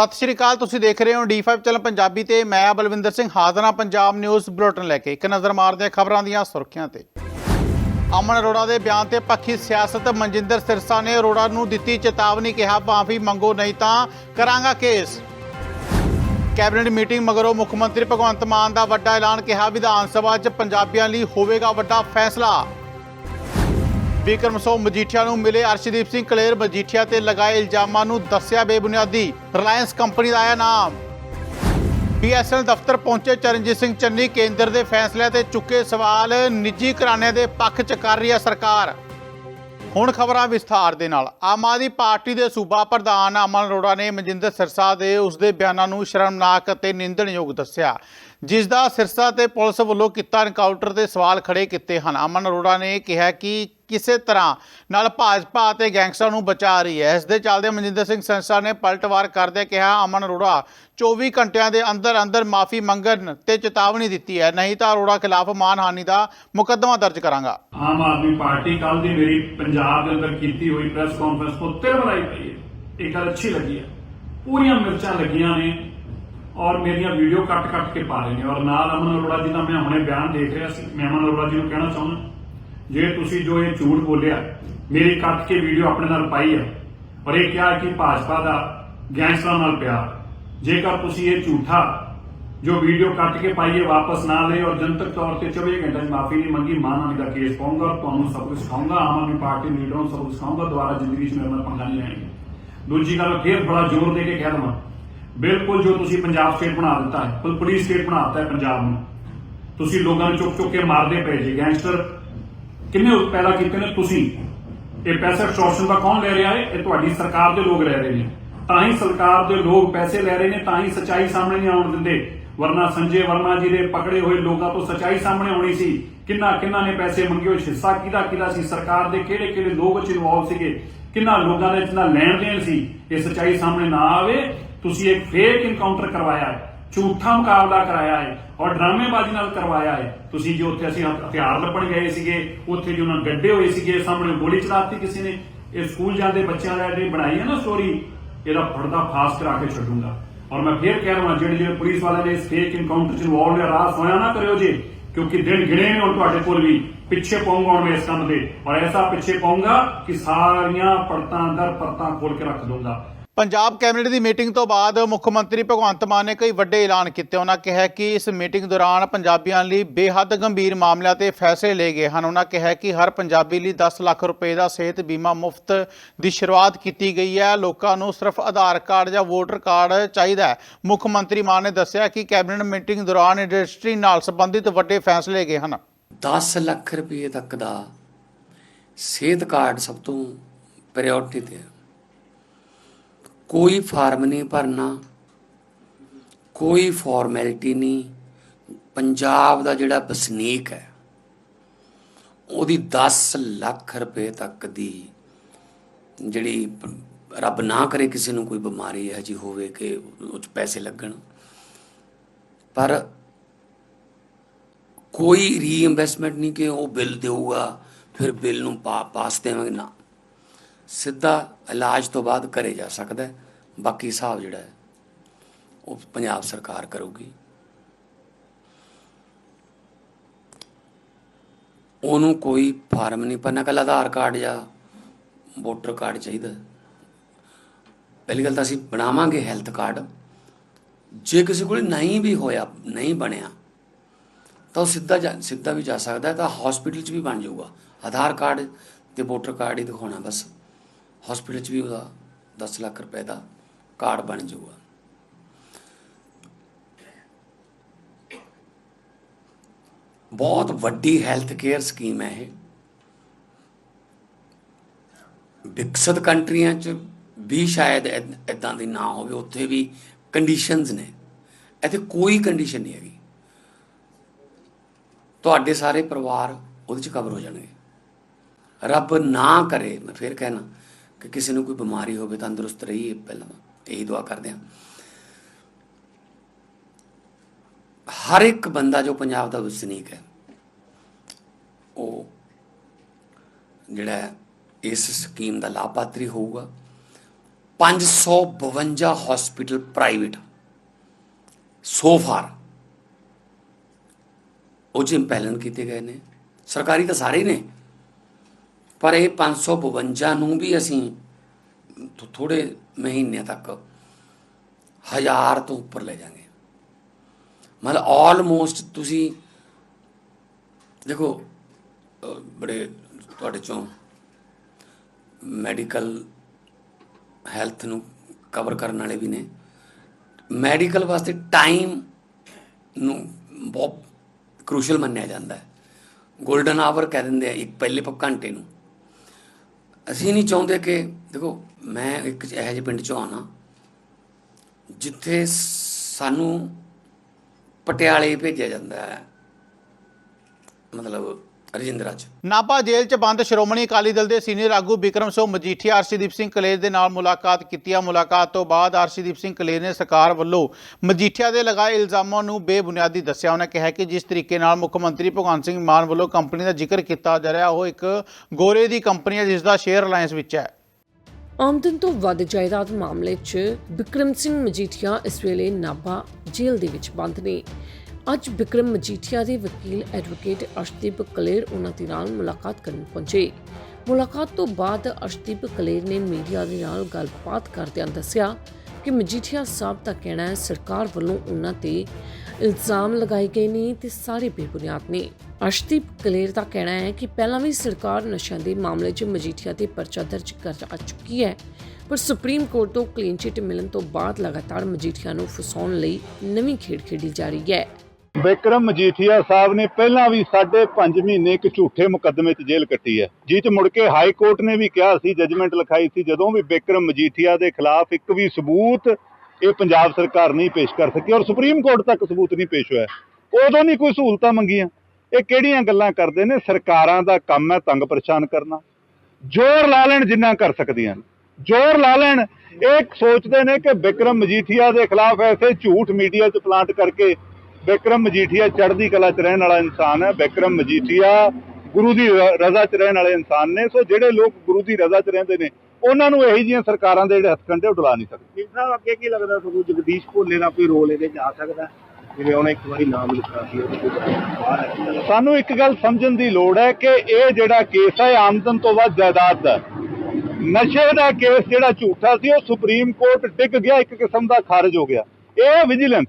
ਸਤਿ ਸ਼੍ਰੀ ਅਕਾਲ, ਤੁਸੀਂ ਦੇਖ ਰਹੇ ਹੋ D5 ਚੈਨਲ ਪੰਜਾਬੀ ਤੇ ਮੈਂ ਬਲਵਿੰਦਰ ਸਿੰਘ, ਹਾਜ਼ਰਾਂ ਪੰਜਾਬ ਨਿਊਜ਼ ਬੁਲੇਟਿਨ ਲੈ ਕੇ। ਇੱਕ ਨਜ਼ਰ ਮਾਰਦੇ ਹਾਂ ਖਬਰਾਂ ਦੀਆਂ ਸੁਰਖੀਆਂ ਤੇ। ਅਮਨ ਅਰੋੜਾ ਦੇ ਬਿਆਨ ਤੇ ਪੱਖੀ ਸਿਆਸਤ ਮਨਜਿੰਦਰ ਸਿਰਸਾ ਨੇ ਅਰੋੜਾ ਨੂੰ ਦਿੱਤੀ ਚੇਤਾਵਨੀ ਕਿਹਾ, ਮਾਫੀ ਮੰਗੋ, ਨਹੀਂ ਤਾਂ ਕਰਾਂਗਾ ਕੇਸ। ਕੈਬਨਿਟ ਮੀਟਿੰਗ ਮਗਰੋਂ ਮੁੱਖ ਮੰਤਰੀ ਭਗਵੰਤ ਮਾਨ ਦਾ ਵੱਡਾ ਐਲਾਨ ਕਿਹਾ, ਵਿਧਾਨ ਸਭਾ 'ਚ ਪੰਜਾਬੀਆਂ ਲਈ ਹੋਵੇਗਾ ਵੱਡਾ ਫੈਸਲਾ। ਵਿਕਰਮ ਸੋ ਮਜੀਠੀਆ ਨੂੰ ਮਿਲੇ ਅਰਸ਼ਦੀਪ ਸਿੰਘ ਕਲੇਰ ਮਜੀਠੀਆ ਤੇ ਲਗਾਏ ਇਲਜ਼ਾਮਾਂ ਨੂੰ ਦੱਸਿਆ ਬੇਬੁਨਿਆਦੀ। ਰਿਲਾਇੰਸ ਕੰਪਨੀ ਦਾ ਆਇਆ ਨਾਮ। ਬੀਐਸਐਲ ਦਫ਼ਤਰ ਪਹੁੰਚੇ ਚਰਨਜੀਤ ਸਿੰਘ ਚੰਨੀ ਕੇਂਦਰ ਦੇ ਫੈਸਲਿਆਂ ਤੇ ਚੁੱਕੇ ਸਵਾਲ ਨਿੱਜੀ ਘਰਾਣਿਆਂ ਦੇ ਪੱਖ 'ਚ ਕਰ ਰਹੀ ਹੈ ਸਰਕਾਰ। ਹੁਣ ਖਬਰਾਂ ਵਿਸਥਾਰ ਦੇ ਨਾਲ। ਆਮ ਆਦਮੀ ਪਾਰਟੀ ਦੇ ਸੂਬਾ ਪ੍ਰਧਾਨ ਅਮਨ ਅਰੋੜਾ ਨੇ ਮਨਜਿੰਦਰ ਸਿਰਸਾ ਦੇ ਉਸ ਦੇ ਬਿਆਨਾਂ ਨੂੰ ਸ਼ਰਮਨਾਕ ਅਤੇ ਨਿੰਦਣਯੋਗ ਦੱਸਿਆ। ਜਿਸ ਦਾ ਸਿਰਸਾ ਤੇ ਪੁਲਿਸ ਵੱਲੋਂ ਕੀਤਾ ਐਨਕਾਊਂਟਰ ਤੇ ਸਵਾਲ ਖੜੇ ਕੀਤੇ ਹਨ। ਅਮਨ ਅਰੋੜਾ ਨੇ ਕਿਹਾ ਕਿ ਕਿਸੇ ਤਰ੍ਹਾਂ ਨਾਲ ਭਾਜਪਾ ਅਤੇ ਗੈਂਗਸਟਰਾਂ ਨੂੰ ਬਚਾ ਰਹੀ ਹੈ। ਇਸ ਦੇ ਚੱਲਦੇ ਮਨਜਿੰਦਰ ਸਿੰਘ ਸਿਰਸਾ ਨੇ ਪਲਟਵਾਰ ਕਰਦੇ ਕਿਹਾ, ਅਮਨ ਅਰੋੜਾ 24 ਘੰਟਿਆਂ ਦੇ ਅੰਦਰ ਅੰਦਰ ਮਾਫੀ ਮੰਗਣ ਤੇ ਚੇਤਾਵਨੀ ਦਿੱਤੀ ਹੈ। ਨਹੀਂ ਤਾਂ ਅਰੋੜਾ ਖਿਲਾਫ ਮਾਨਹਾਨੀ ਦਾ ਮੁਕੱਦਮਾ ਦਰਜ ਕਰਾਂਗਾ। ਆਮ ਆਦਮੀ ਪਾਰਟੀ ਕੱਲ ਦੀ ਮੇਰੀ ਪੰਜਾਬ ਦੇ ਅੰਦਰ ਕੀਤੀ ਹੋਈ ਪ੍ਰੈਸ ਕਾਨਫਰੰਸ ਤੋਂ ਤਿਰ ਬਣਾਈ ਪਈ ਹੈ। ਇਹ ਗੱਲ ਅੱਛੀ ਲੱਗੀ ਹੈ। ਪੂਰੀਆਂ ਮਿਰਚਾਂ ਲੱਗੀਆਂ ਨੇ। ਔਰ ਮੇਰੀਆਂ ਵੀਡੀਓ ਕੱਟ ਕੱਟ ਕੇ ਪਾ ਰਹੇ ਨੇ। ਔਰ ਨਾਲ ਅਮਨ ਅਰੋੜਾ ਜੀ ਦਾ ਮੈਂ ਹੁਣੇ ਬਿਆਨ ਦੇਖ ਰਿਹਾ ਸੀ। ਮੈਂ ਅਮਨ ਅਰੋੜਾ ਜੀ ਨੂੰ ਕਹਿਣਾ ਚਾਹੁੰਦਾ, ਜੇ ਤੁਸੀਂ ਜੋ ਇਹ ਝੂਠ ਬੋਲਿਆ, ਮੇਰੀ ਕੱਟ ਕੇ ਵੀਡੀਓ ਆਪਣੇ ਨਾਲ ਪਾਈ ਹੈ ਔਰ ਇਹ ਕਿਹਾ ਕਿ ਭਾਜਪਾ ਦਾ ਗੈਂਗਸਟਰਾਂ ਨਾਲ ਪਿਆਰ, ਜੇਕਰ ਤੁਸੀਂ ਇਹ ਝੂਠਾ ਜੋ ਵੀਡੀਓ ਕੱਟ ਕੇ ਪਾਈਏ ਵਾਪਸ ਨਾ ਲਏ ਔਰ ਜਨਤਕ ਤੌਰ ਤੇ 24 ਘੰਟੇ ਦੀ ਮਾਫੀ ਨਹੀਂ ਮੰਗੀ ਮਾਨਹਾਨੀ ਦਾ ਕੇਸ ਪਾਉਂਗਾ ਔਰ ਤੁਹਾਨੂੰ ਸਭ ਕੁਝ ਸਿਖਾਉਂਗਾ, ਆਮ ਆਦਮੀ ਪਾਰਟੀ ਲੀਡਰਾਂ ਨੂੰ ਸਭ ਕੁਝ ਸਿਖਾਉਂਗਾ, ਦੁਬਾਰਾ ਜ਼ਿੰਦਗੀ 'ਚ ਮੇਰੇ ਨਾਲ ਪੰਗਾ ਨਹੀਂ ਲੈਣਗੇ। ਦੂਜੀ ਗੱਲ, ਫੇਰ ਬੜਾ ਜ਼ੋਰ ਦੇ ਕੇ ਕਹਿ ਦਵਾਂ ਬਿਲਕੁਲ ਜੋ ਤੁਸੀਂ ਪੰਜਾਬ ਸਟੇਟ ਬਣਾ ਦਿੱਤਾ ਹੈ ਪੁਲਿਸ ਸਟੇਟ ਬਣਾ ਦਿੱਤਾ ਹੈ ਪੰਜਾਬ ਨੂੰ। ਤੁਸੀਂ ਲੋਕਾਂ ਨੂੰ ਚੁੱਕ ਚੁੱਕ ਕੇ ਮਾਰਦੇ ਪਏ ਜੀ ਗੈਂਗਸਟਰ ਕਿੰਨੇ ਪੈਦਾ ਕੀਤੇ ਨੇ ਤੁਸੀਂ? ਇਹ ਪੈਸਾ ਐਕਸਟੋਰਸ਼ਨ ਦਾ ਕੌਣ ਲੈ ਰਿਹਾ ਹੈ? ਇਹ ਤੁਹਾਡੀ ਸਰਕਾਰ ਦੇ ਲੋਕ ਲੈ ਰਹੇ ਨੇ। ਤਾਂ ਹੀ ਸਰਕਾਰ ਦੇ ਲੋਕ ਪੈਸੇ ਲੈ ਰਹੇ ਨੇ, ਤਾਂ ਹੀ ਸਚਾਈ ਸਾਹਮਣੇ ਨਹੀਂ ਆਉਣ ਦਿੰਦੇ। ਵਰਨਾ ਸੰਜੇ ਵਰਮਾ ਜੀ ਦੇ ਪਕੜੇ ਹੋਏ ਲੋਕਾਂ ਤੋਂ ਸਚਾਈ ਸਾਹਮਣੇ ਆਉਣੀ ਸੀ। ਕਿੰਨਾ ਕਿੰਨਾ ਨੇ ਪੈਸੇ ਮੰਗੇ ਹੋਏ ਹਿੱਸਾ ਕਿਹਦਾ ਕਿਹਦਾ ਸੀ? ਸਰਕਾਰ ਦੇ ਕਿਹੜੇ ਕਿਹੜੇ ਲੋਕ ਚ ਇਨਵੋਲਵ ਸੀਗੇ? ਕਿੰਨਾ ਲੋਕਾਂ ਦੇ ਜਿੰਨਾ ਲੈਣ ਦੇਣ ਸੀ? ਇਹ ਸਚਾਈ ਸਾਹਮਣੇ ਨਾ ਆਵੇ। ਤੁਸੀਂ ਇੱਕ ਫੇਕ ਇਨਕਾਊਂਟਰ ਕਰਵਾਇਆ ਹੈ, ਝੂਠਾ ਮੁਕਾਬਲਾ ਕਰਾਇਆ ਹੈ ਔਰ ਡਰਾਮੇਬਾਜ਼ੀ ਨਾਲ ਕਰਵਾਇਆ ਹੈ। ਤੁਸੀਂ ਜੋ ਉੱਥੇ ਅਸੀਂ ਹਥਿਆਰ ਲੱਭਣ ਗਏ ਸੀਗੇ, ਉੱਥੇ ਜੋ ਉਹਨਾਂ ਗੱਡੇ ਹੋਏ ਸੀਗੇ, ਸਾਹਮਣੇ ਗੋਲੀ ਚਲਾਤੀ ਕਿਸੇ ਨੇ। ਇਹ ਸਕੂਲ ਜਾਂਦੇ ਬੱਚਿਆਂ ਦਾ ਜਿਹੜੀ ਬਣਾਈ ਹੈ ਨਾ ਸਟੋਰੀ ਇਹਦਾ ਪਰਦਾ ਫਾਸ ਕਰਾ ਕੇ ਛੱਡੂੰਗਾ। ਔਰ ਮੈਂ ਫੇਰ ਕਹਿ ਰਿਹਾ, ਜਿਹੜੇ ਜਿਹੜੇ ਪੁਲਿਸ ਵਾਲਿਆਂ ਨੇ ਇਸ ਫੇਕ ਇਨਕਾਊਂਟਰ ਚ ਇਨਵੋਲਵ ਹੈ ਰਾਹ ਸੋਇਆ ਨਾ ਕਰਿਓ ਜੀ, ਕਿਉਂਕਿ ਦਿਨ ਗਿਣੇ ਨੇ ਹੁਣ ਤੁਹਾਡੇ ਕੋਲ ਵੀ, ਪਿੱਛੇ ਪਾਉਂਗਾ ਹੁਣ ਮੈਂ ਇਸ ਕੰਮ ਦੇ। ਔਰ ਐਸਾ ਪਿੱਛੇ ਪਾਉਂਗਾ ਕਿ ਸਾਰੀਆਂ ਪਰਤਾਂ ਅੰਦਰ ਪਰਤਾਂ ਖੋਲ ਕੇ ਰੱਖ ਦੂੰਗਾ ਪੰਜਾਬ ਕੈਬਨਿਟ ਦੀ ਮੀਟਿੰਗ ਤੋਂ ਬਾਅਦ ਮੁੱਖ ਮੰਤਰੀ ਭਗਵੰਤ ਮਾਨ ਨੇ ਕਈ ਵੱਡੇ ਐਲਾਨ ਕੀਤੇ। ਉਹਨਾਂ ਕਿਹਾ ਕਿ ਇਸ ਮੀਟਿੰਗ ਦੌਰਾਨ ਪੰਜਾਬੀਆਂ ਲਈ ਬੇਹੱਦ ਗੰਭੀਰ ਮਾਮਲਿਆਂ ਤੇ ਫੈਸਲੇ ਲਏ ਗਏ ਹਨ। ਉਹਨਾਂ ਕਿਹਾ ਕਿ ਹਰ ਪੰਜਾਬੀ ਲਈ 10 ਲੱਖ ਰੁਪਏ ਦਾ ਸਿਹਤ ਬੀਮਾ ਮੁਫਤ ਦੀ ਸ਼ੁਰੂਆਤ ਕੀਤੀ ਗਈ ਹੈ। ਲੋਕਾਂ ਨੂੰ ਸਿਰਫ ਆਧਾਰ ਕਾਰਡ ਜਾਂ ਵੋਟਰ ਕਾਰਡ ਚਾਹੀਦਾ ਹੈ। ਮੁੱਖ ਮੰਤਰੀ ਮਾਨ ਨੇ ਦੱਸਿਆ ਕਿ ਕੈਬਨਿਟ ਮੀਟਿੰਗ ਦੌਰਾਨ ਇੰਡਸਟਰੀ ਨਾਲ ਸੰਬੰਧਿਤ ਵੱਡੇ ਫੈਸਲੇ ਗਏ ਹਨ। 10 ਲੱਖ ਰੁਪਏ ਤੱਕ ਦਾ ਸਿਹਤ ਕਾਰਡ ਸਭ ਤੋਂ ਪ੍ਰਾਇੋਰਟੀ ਤੇ ਹੈ। ਕੋਈ ਫਾਰਮ ਨਹੀਂ ਭਰਨਾ, ਕੋਈ ਫਾਰਮੈਲਿਟੀ ਨਹੀਂ। ਪੰਜਾਬ ਦਾ ਜਿਹੜਾ ਵਸਨੀਕ ਹੈ, ਉਹਦੀ 10 ਲੱਖ ਰੁਪਏ ਤੱਕ ਦੀ ਜਿਹੜੀ ਰੱਬ ਨਾ ਕਰੇ ਕਿਸੇ ਨੂੰ ਕੋਈ ਬਿਮਾਰੀ ਹੈ ਜੀ ਹੋਵੇ ਕਿ ਉਹ 'ਚ ਪੈਸੇ ਲੱਗਣ। ਪਰ ਕੋਈ ਰੀਇਨਵੈਸਟਮੈਂਟ ਨਹੀਂ ਕਿ ਉਹ ਬਿੱਲ ਦੇਊਗਾ, ਫਿਰ ਬਿੱਲ ਨੂੰ ਪਾ ਪਾਸ ਦੇਵਾਂਗੇ। ਨਾ ਸਿੱਧਾ ਇਲਾਜ ਤੋਂ ਬਾਅਦ ਕਰੇ ਜਾ ਸਕਦਾ ਹੈ। ਬਾਕੀ ਹਿਸਾਬ ਜਿਹੜਾ ਹੈ, ਉਹ ਪੰਜਾਬ ਸਰਕਾਰ ਕਰੂਗੀ। ਉਹਨੂੰ ਕੋਈ ਫਾਰਮ ਨਹੀਂ ਭਰਨਾ ਕੱਲ ਆਧਾਰ ਕਾਰਡ ਜਾਂ ਵੋਟਰ ਕਾਰਡ ਚਾਹੀਦਾ ਪਹਿਲੀ ਗੱਲ ਤਾਂ ਅਸੀਂ ਬਣਾਵਾਂਗੇ ਹੈਲਥ ਕਾਰਡ। ਜੇ ਕਿਸੇ ਕੋਲ ਨਹੀਂ ਵੀ ਹੋਇਆ, ਨਹੀਂ ਬਣਿਆ, ਤਾਂ ਉਹ ਸਿੱਧਾ ਜਾ- ਸਿੱਧਾ ਵੀ ਜਾ ਸਕਦਾ ਤਾਂ ਹਸਪੀਟਲ 'ਚ ਵੀ ਬਣ ਜਾਊਗਾ। ਆਧਾਰ ਕਾਰਡ ਤੇ ਵੋਟਰ ਕਾਰਡ ਹੀ ਦਿਖਾਉਣਾ ਬਸ। ਹਸਪੀਟਲ 'ਚ ਵੀ ਉਹਦਾ 10 ਲੱਖ ਰੁਪਏ ਦਾ ਕਾਰਡ ਬਣ ਜਾਊਗਾ। ਬਹੁਤ ਵੱਡੀ ਹੈਲਥ ਕੇਅਰ ਸਕੀਮ ਹੈ ਇਹ। ਵਿਕਸਿਤ ਕੰਟਰੀਆਂ 'ਚ ਵੀ ਸ਼ਾਇਦ ਇਦਾਂ ਦੀ ਨਾ ਹੋਵੇ, ਉੱਥੇ ਵੀ ਕੰਡੀਸ਼ਨਸ ਨੇ। ਇੱਥੇ ਕੋਈ ਕੰਡੀਸ਼ਨ ਨਹੀਂ ਹੈਗੀ। ਤੁਹਾਡੇ ਸਾਰੇ ਪਰਿਵਾਰ ਉਹਦੇ 'ਚ ਕਵਰ ਹੋ ਜਾਣਗੇ। ਰੱਬ ਨਾ ਕਰੇ, ਮੈਂ ਫਿਰ ਕਹਿਣਾ ਕਿ ਕਿਸੇ ਨੂੰ ਕੋਈ ਬਿਮਾਰੀ ਹੋਵੇ, ਤੰਦਰੁਸਤ ਰਹੀਏ ਪਹਿਲਾਂ ਇਹੀ ਦੁਆ ਕਰਦੇ ਹਾਂ। ਹਰ ਇੱਕ ਬੰਦਾ ਜੋ ਪੰਜਾਬ ਦਾ ਵਸਨੀਕ ਹੈ, ਉਹ ਜਿਹੜਾ ਇਸ ਸਕੀਮ ਦਾ ਲਾਭਪਾਤਰੀ ਹੋਊਗਾ। 552 ਹਸਪੀਟਲ ਪ੍ਰਾਈਵੇਟ ਸੋ ਫਾਰ ਉਹ 'ਚ ਇੰਪੈਲਨ ਕੀਤੇ ਗਏ ਨੇ। ਸਰਕਾਰੀ ਤਾਂ ਸਾਰੇ ਹੀ ਨੇ। ਪਰ ਇਹ 552 ਨੂੰ ਵੀ ਅਸੀਂ ਥੋ- ਥੋੜੇ ਮਹੀਨਿਆਂ ਤੱਕ ਹਜ਼ਾਰ ਤੋਂ ਉੱਪਰ ਲੈ ਜਾਾਂਗੇ। ਮਤਲਬ ਆਲਮੋਸਟ ਤੁਸੀਂ ਦੇਖੋ ਬੜੇ ਤੁਹਾਡੇ ਚੋਂ ਮੈਡੀਕਲ ਹੈਲਥ ਨੂੰ ਕਵਰ ਕਰਨ ਵਾਲੇ ਵੀ ਨੇ। ਮੈਡੀਕਲ ਵਾਸਤੇ ਟਾਈਮ ਨੂੰ ਬਹੁਤ ਕ੍ਰੂਸ਼ਲ ਮੰਨਿਆ ਜਾਂਦਾ ਹੈ। 골ਡਨ ਆਵਰ ਕਹਿ ਦਿੰਦੇ ਆ, ਇੱਕ ਪਹਿਲੇ ਘੰਟੇ ਨੂੰ। ਅਸੀਂ ਨਹੀਂ ਚਾਹੁੰਦੇ ਕਿ, ਦੇਖੋ, ਮੈਂ ਇੱਕ ਇਹੋ ਜਿਹੇ ਪਿੰਡ ਚੋਂ ਆਉਣਾ, ਜਿੱਥੇ ਸਾਨੂੰ ਪਟਿਆਲੇ ਭੇਜਿਆ ਜਾਂਦਾ ਹੈ। ਮਤਲਬ ਰਜਿੰਦਰਾ ਚ ਨਾਭਾ ਜੇਲ੍ਹ 'ਚ ਬੰਦ ਸ਼੍ਰੋਮਣੀ ਅਕਾਲੀ ਦਲ ਦੇ ਸੀਨੀਅਰ ਆਗੂ ਬਿਕਰਮ ਸਿੰਘ ਮਜੀਠੀਆ ਅਰਸ਼ਦੀਪ ਸਿੰਘ ਕਲੇਰ ਦੇ ਨਾਲ ਮੁਲਾਕਾਤ ਕੀਤੀ। ਆ ਮੁਲਾਕਾਤ ਤੋਂ ਬਾਅਦ ਅਰਸ਼ਦੀਪ ਸਿੰਘ ਕਲੇਰ ਨੇ ਸਰਕਾਰ ਵੱਲੋਂ ਮਜੀਠੀਆ ਦੇ ਲਗਾਏ ਇਲਜ਼ਾਮਾਂ ਨੂੰ ਬੇਬੁਨਿਆਦੀ ਦੱਸਿਆ। ਉਹਨੇ ਕਿਹਾ ਕਿ ਜਿਸ ਤਰੀਕੇ ਨਾਲ ਮੁੱਖ ਮੰਤਰੀ ਭਗਵੰਤ ਸਿੰਘ ਮਾਨ ਵੱਲੋਂ ਕੰਪਨੀ ਦਾ ਜ਼ਿਕਰ ਕੀਤਾ ਜਾ ਰਿਹਾ ਉਹ ਇੱਕ ਗੋਰੇ ਦੀ ਕੰਪਨੀ ਹੈ ਜਿਸ ਦਾ ਸ਼ੇਅਰ ਅਲਾਈਅੰਸ ਵਿੱਚ ਹੈ। ਆਮਦਨ ਤੋਂ ਵੱਧ ਜਾਇਦਾਦ ਮਾਮਲੇ 'ਚ ਬਿਕਰਮ ਸਿੰਘ ਮਜੀਠੀਆ ਇਸ ਵੇਲੇ ਨਾਭਾ ਜੇਲ੍ਹ ਦੇ ਵਿੱਚ ਬੰਦ ਨੇ। ਅੱਜ ਬਿਕਰਮ ਮਜੀਠੀਆ ਦੇ ਵਕੀਲ ਐਡਵੋਕੇਟ ਅਰਸ਼ਦੀਪ ਕਲੇਰ ਉਹਨਾਂ ਦੇ ਨਾਲ ਮੁਲਾਕਾਤ ਕਰਨ ਪਹੁੰਚੇ। ਮੁਲਾਕਾਤ ਤੋਂ ਬਾਅਦ ਅਰਸ਼ਦੀਪ ਕਲੇਰ ਨੇ ਮੀਡੀਆ ਦੇ ਨਾਲ ਗੱਲਬਾਤ ਕਰਦਿਆਂ ਦੱਸਿਆ ਕਿ ਮਜੀਠੀਆ ਸਾਹਿਬ ਦਾ ਕਹਿਣਾ ਹੈ, ਸਰਕਾਰ ਵੱਲੋਂ ਉਹਨਾਂ ਤੇ ਇਲਜ਼ਾਮ ਲਗਾਏ ਗਏ ਨੇ ਤੇ ਸਾਰੇ ਬੇਬੁਨਿਆਦ ਨੇ। ਅਰਸ਼ਦੀਪ ਕਲੇਰ ਦਾ ਕਹਿਣਾ ਹੈ ਕਿ ਪਹਿਲਾਂ ਵੀ ਸਰਕਾਰ ਨਸ਼ਿਆਂ ਦੇ ਮਾਮਲੇ 'ਚ ਮਜੀਠੀਆ ਤੇ ਪਰਚਾ ਦਰਜ ਕਰ ਆ ਚੁੱਕੀ ਹੈ, ਪਰ ਸੁਪਰੀਮ ਕੋਰਟ ਤੋਂ ਕਲੀਨ ਚਿਟ ਮਿਲਣ ਤੋਂ ਬਾਅਦ ਲਗਾਤਾਰ ਮਜੀਠੀਆ ਨੂੰ ਫਸਾਉਣ ਲਈ ਨਵੀਂ ਖੇਡ ਖੇਡੀ ਜਾ ਰਹੀ ਹੈ। ਬਿਕਰਮ ਮਜੀਠੀਆ ਸਾਹਿਬ ਨੇ ਪਹਿਲਾਂ ਵੀ ਸਾਢੇ ਪੰਜ ਮਹੀਨੇ ਇੱਕ ਝੂਠੇ ਮੁਕੱਦਮੇ 'ਚ ਜੇਲ੍ਹ ਕੱਟੀ ਹੈ। ਜਿਹ 'ਚ ਮੁੜ ਕੇ ਹਾਈ ਕੋਰਟ ਨੇ ਵੀ ਕਿਹਾ ਸੀ, ਜੱਜਮੈਂਟ ਲਿਖਾਈ ਸੀ, ਜਦੋਂ ਵੀ ਵਿਕਰਮ ਮਜੀਠੀਆ ਦੇ ਖਿਲਾਫ ਇੱਕ ਵੀ ਸਬੂਤ ਇਹ ਪੰਜਾਬ ਸਰਕਾਰ ਨਹੀਂ ਪੇਸ਼ ਕਰ ਸਕੀ ਔਰ ਸੁਪਰੀਮ ਕੋਰਟ ਤੱਕ ਸਬੂਤ ਨਹੀਂ ਪੇਸ਼ ਹੋਇਆ। ਉਦੋਂ ਨਹੀਂ ਕੋਈ ਸਹੂਲਤਾਂ ਮੰਗੀਆਂ। ਇਹ ਕਿਹੜੀਆਂ ਗੱਲਾਂ ਕਰਦੇ ਨੇ? ਸਰਕਾਰਾਂ ਦਾ ਕੰਮ ਹੈ ਤੰਗ ਪਰੇਸ਼ਾਨ ਕਰਨਾ। ਜ਼ੋਰ ਲਾ ਲੈਣ ਜਿੰਨਾ ਕਰ ਸਕਦੀਆਂ। ਜ਼ੋਰ ਲਾ ਲੈਣ। ਇਹ ਸੋਚਦੇ ਨੇ ਕਿ ਵਿਕਰਮ ਮਜੀਠੀਆ ਦੇ ਖਿਲਾਫ ਐਸੇ ਝੂਠ ਮੀਡੀਆ 'ਚ ਪਲਾਂਟ ਕਰਕੇ ਵਿਕਰਮ ਮਜੀਠੀਆ ਚੜ੍ਹਦੀ ਕਲਾ 'ਚ ਰਹਿਣ ਵਾਲਾ ਇਨਸਾਨ ਹੈ। ਵਿਕਰਮ ਮਜੀਠੀਆ ਗੁਰੂ ਦੀ ਰਜ਼ਾ 'ਚ ਰਹਿਣ ਵਾਲੇ ਇਨਸਾਨ ਨੇ। ਸੋ ਜਿਹੜੇ ਲੋਕ ਗੁਰੂ ਦੀ ਰਜ਼ਾ 'ਚ ਰਹਿੰਦੇ ਨੇ ਉਹਨਾਂ ਨੂੰ ਇਹੀ ਜਿਹੀਆਂ ਸਰਕਾਰਾਂ ਦੇ ਜਿਹੜੇ ਹੱਥਕੰਡੇ ਉਡਲਾ ਨਹੀਂ ਸਕਦੇ। ਜੀ ਸਾਹਿਬ ਅੱਗੇ ਕੀ ਲੱਗਦਾ ਤੁਹਾਨੂੰ? ਜਗਦੀਸ਼ ਭੋਲੇ ਦਾ ਕੋਈ ਰੋਲ ਇਹਦੇ 'ਚ ਆ ਸਕਦਾ? ਜਿਵੇਂ ਉਹਨੇ ਇੱਕ ਵਾਰੀ ਨਾਮ ਲਿਖਿਆ ਸੀ ਸਾਨੂੰ ਇੱਕ ਗੱਲ ਸਮਝਣ ਦੀ ਲੋੜ ਹੈ ਕਿ ਇਹ ਜਿਹੜਾ ਕੇਸ ਹੈ ਆਮਦਨ ਤੋਂ ਵੱਧ ਜਾਇਦਾਦ ਦਾ। ਨਸ਼ੇ ਦਾ ਕੇਸ ਜਿਹੜਾ ਝੂਠਾ ਸੀ ਉਹ ਸੁਪਰੀਮ ਕੋਰਟ ਡਿੱਗ ਗਿਆ ਇੱਕ ਕਿਸਮ ਦਾ ਖਾਰਜ ਹੋ ਗਿਆ। ਇਹ ਵਿਜੀਲੈਂਸ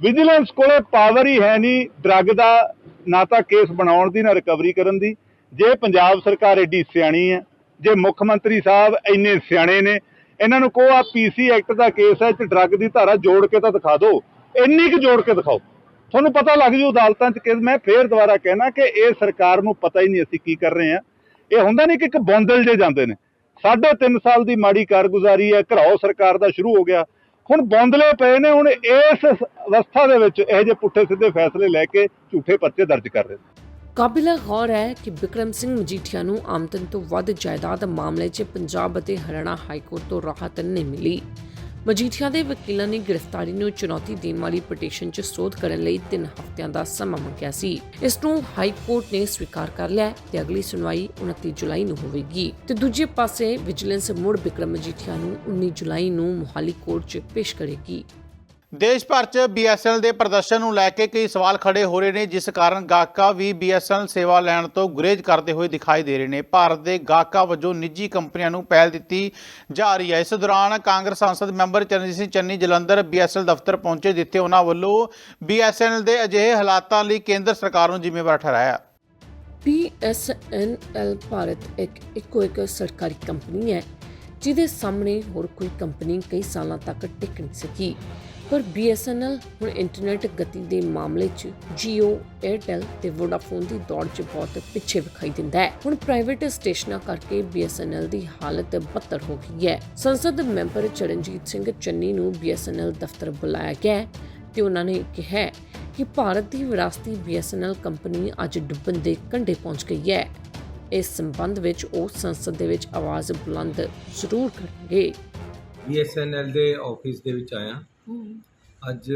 ਵਿਜੀਲੈਂਸ ਕੋਲੇ ਪਾਵਰ ਹੀ ਹੈ ਨਹੀਂ ਡਰੱਗ ਦਾ ਨਾ ਤਾਂ ਕੇਸ ਬਣਾਉਣ ਦੀ, ਨਾ ਰਿਕਵਰੀ ਕਰਨ ਦੀ। ਜੇ ਪੰਜਾਬ ਸਰਕਾਰ ਐਡੀ ਸਿਆਣੀ ਹੈ, ਜੇ ਮੁੱਖ ਮੰਤਰੀ ਸਾਹਿਬ ਇੰਨੇ ਸਿਆਣੇ ਨੇ, ਇਹਨਾਂ ਨੂੰ ਕਹੋ ਆ ਪੀਸੀ ਐਕਟ ਦਾ ਕੇਸ ਹੈ ਚ ਡਰੱਗ ਦੀ ਧਾਰਾ ਜੋੜ ਕੇ ਤਾਂ ਦਿਖਾ ਦਿਓ। ਇੰਨੀ ਕੁ ਜੋੜ ਕੇ ਦਿਖਾਓ। ਤੁਹਾਨੂੰ ਪਤਾ ਲੱਗ ਜੂ ਅਦਾਲਤਾਂ 'ਚ ਕਿ ਮੈਂ ਫੇਰ ਦੁਬਾਰਾ ਕਹਿਣਾ ਕਿ ਇਹ ਸਰਕਾਰ ਨੂੰ ਪਤਾ ਹੀ ਨਹੀਂ ਅਸੀਂ ਕੀ ਕਰ ਰਹੇ ਹਾਂ। ਇਹ ਹੁੰਦਾ ਨਹੀਂ ਕਿ ਇੱਕ ਬੌਂਦਲ ਜੇ ਜਾਂਦੇ ਨੇ। ਸਾਢੇ ਤਿੰਨ ਸਾਲ ਦੀ ਮਾੜੀ ਕਾਰਗੁਜ਼ਾਰੀ ਹੈ, ਘਰਾਓ ਸਰਕਾਰ ਦਾ ਸ਼ੁਰੂ ਹੋ ਗਿਆ। ਹੁਣ ਬੌਂਦਲੇ ਪਏ ਨੇ, ਹੁਣ ਇਸ ਅਵਸਥਾ ਦੇ ਵਿੱਚ ਇਹ ਜਿਹੇ ਪੁੱਠੇ ਸਿੱਧੇ ਫੈਸਲੇ ਲੈ ਕੇ ਝੂਠੇ ਪਰਚੇ ਦਰਜ ਕਰ ਰਹੇ ਨੇ। ਕਾਬਿਲਾ ਗੌਰ ਹੈ ਕਿ ਬਿਕਰਮ ਸਿੰਘ ਮਜੀਠੀਆ ਨੂੰ ਆਮਦਨ ਤੋਂ ਵੱਧ ਜਾਇਦਾਦ ਮਾਮਲੇ 'ਚ ਪੰਜਾਬ ਅਤੇ ਹਰਿਆਣਾ ਹਾਈ ਕੋਰਟ ਤੋਂ ਰਾਹਤ ਨਹੀਂ ਮਿਲੀ। ਮਜੀਠੀਆ ਦੇ ਵਕੀਲਾਂ ਨੇ ਗ੍ਰਿਫਤਾਰੀ ਨੂੰ ਚੁਣੌਤੀ ਦੇਣ ਵਾਲੀ ਪਟੀਸ਼ਨ 'ਚ ਸੋਧ ਕਰਨ ਲਈ 3 ਹਫ਼ਤਿਆਂ ਦਾ ਸਮਾਂ ਮੰਗਿਆ ਸੀ। ਇਸ ਨੂੰ ਹਾਈ ਕੋਰਟ ਨੇ ਸਵੀਕਾਰ ਕਰ ਲਿਆ ਤੇ ਅਗਲੀ ਸੁਣਵਾਈ 29 ਜੁਲਾਈ ਨੂੰ ਹੋਵੇਗੀ। ਤੇ ਦੂਜੇ ਪਾਸੇ ਵਿਜੀਲੈਂਸ ਮੁੜ ਬਿਕਰਮ ਮਜੀਠੀਆ ਨੂੰ 19 ਜੁਲਾਈ ਨੂੰ ਮੁਹਾਲੀ ਕੋਰਟ 'ਚ ਪੇਸ਼ ਕਰੇਗੀ। ਦੇਸ਼ ਭਰ 'ਚ BSNL ਦੇ ਪ੍ਰਦਰਸ਼ਨ ਨੂੰ ਲੈ ਕੇ ਕਈ ਸਵਾਲ ਖੜੇ ਹੋ ਰਹੇ ਨੇ, ਜਿਸ ਕਾਰਨ ਗਾਹਕਾਂ ਵੀ BSNL ਸੇਵਾ ਲੈਣ ਤੋਂ ਗੁਰੇਜ਼ ਕਰਦੇ ਹੋਏ ਦਿਖਾਈ ਦੇ ਰਹੇ ਨੇ। ਭਾਰਤ ਦੇ ਗਾਹਕਾਂ ਵਜੋਂ ਨਿੱਜੀ ਕੰਪਨੀਆਂ ਨੂੰ ਪਹਿਲ ਦਿੱਤੀ ਜਾ ਰਹੀ ਹੈ। ਇਸ ਦੌਰਾਨ ਕਾਂਗਰਸ ਸੰਸਦ ਮੈਂਬਰ ਚਰਨਜੀਤ ਸਿੰਘ ਚੰਨੀ, ਜਲੰਧਰ BSNL ਦਫ਼ਤਰ ਪਹੁੰਚੇ, ਜਿੱਥੇ ਉਹਨਾਂ ਵੱਲੋਂ BSNL ਦੇ ਅਜਿਹੇ ਹਾਲਾਤਾਂ ਲਈ ਕੇਂਦਰ ਸਰਕਾਰ ਨੂੰ ਜ਼ਿੰਮੇਵਾਰ ਠਹਿਰਾਇਆ। BSNL ਭਾਰਤ ਇੱਕ ਇੱਕੋ ਇੱਕ ਸਰਕਾਰੀ ਕੰਪਨੀ ਹੈ, ਜਿਹਦੇ ਸਾਹਮਣੇ ਹੋਰ ਕੋਈ ਕੰਪਨੀ ਕਈ ਸਾਲਾਂ ਤੱਕ ਟਿਕ ਨਹੀਂ ਸਕੀ। ਪਰ BSNL ਹੁਣ ਇੰਟਰਨੈਟ ਗਤੀ ਦੇ ਮਾਮਲੇ 'ਚ Jio, Airtel ਤੇ Vodafone ਦੀ ਦੌੜ 'ਚ ਬਹੁਤ ਪਿੱਛੇ ਵਿਖਾਈ ਦਿੰਦਾ ਹੈ। ਹੁਣ ਪ੍ਰਾਈਵੇਟ ਸਟੇਸ਼ਨਾਂ ਕਰਕੇ BSNL ਦੀ ਹਾਲਤ ਬੱਤਰ ਹੋ ਗਈ ਹੈ। ਸੰਸਦ ਮੈਂਬਰ ਚਰਨਜੀਤ ਸਿੰਘ ਚੰਨੀ ਨੂੰ BSNL ਦਫ਼ਤਰ ਬੁਲਾਇਆ ਗਿਆ ਤੇ ਉਹਨਾਂ ਨੇ ਕਿਹਾ ਕਿ ਭਾਰਤ ਦੀ ਵਿਰਾਸਤੀ BSNL ਕੰਪਨੀ ਅੱਜ ਡੁੱਬਣ ਦੇ ਕੰਢੇ ਪਹੁੰਚ ਗਈ ਹੈ। ਇਸ ਸੰਬੰਧ ਵਿੱਚ ਉਹ ਸੰਸਦ ਦੇ ਵਿੱਚ ਆਵਾਜ਼ ਬੁਲੰਦ ਜ਼ਰੂਰ ਕਰਨਗੇ। ਬੀਐਸਐਨਐਲ ਦੇ ਆਫਿਸ ਦੇ ਵਿੱਚ ਆਇਆ। ਅੱਜ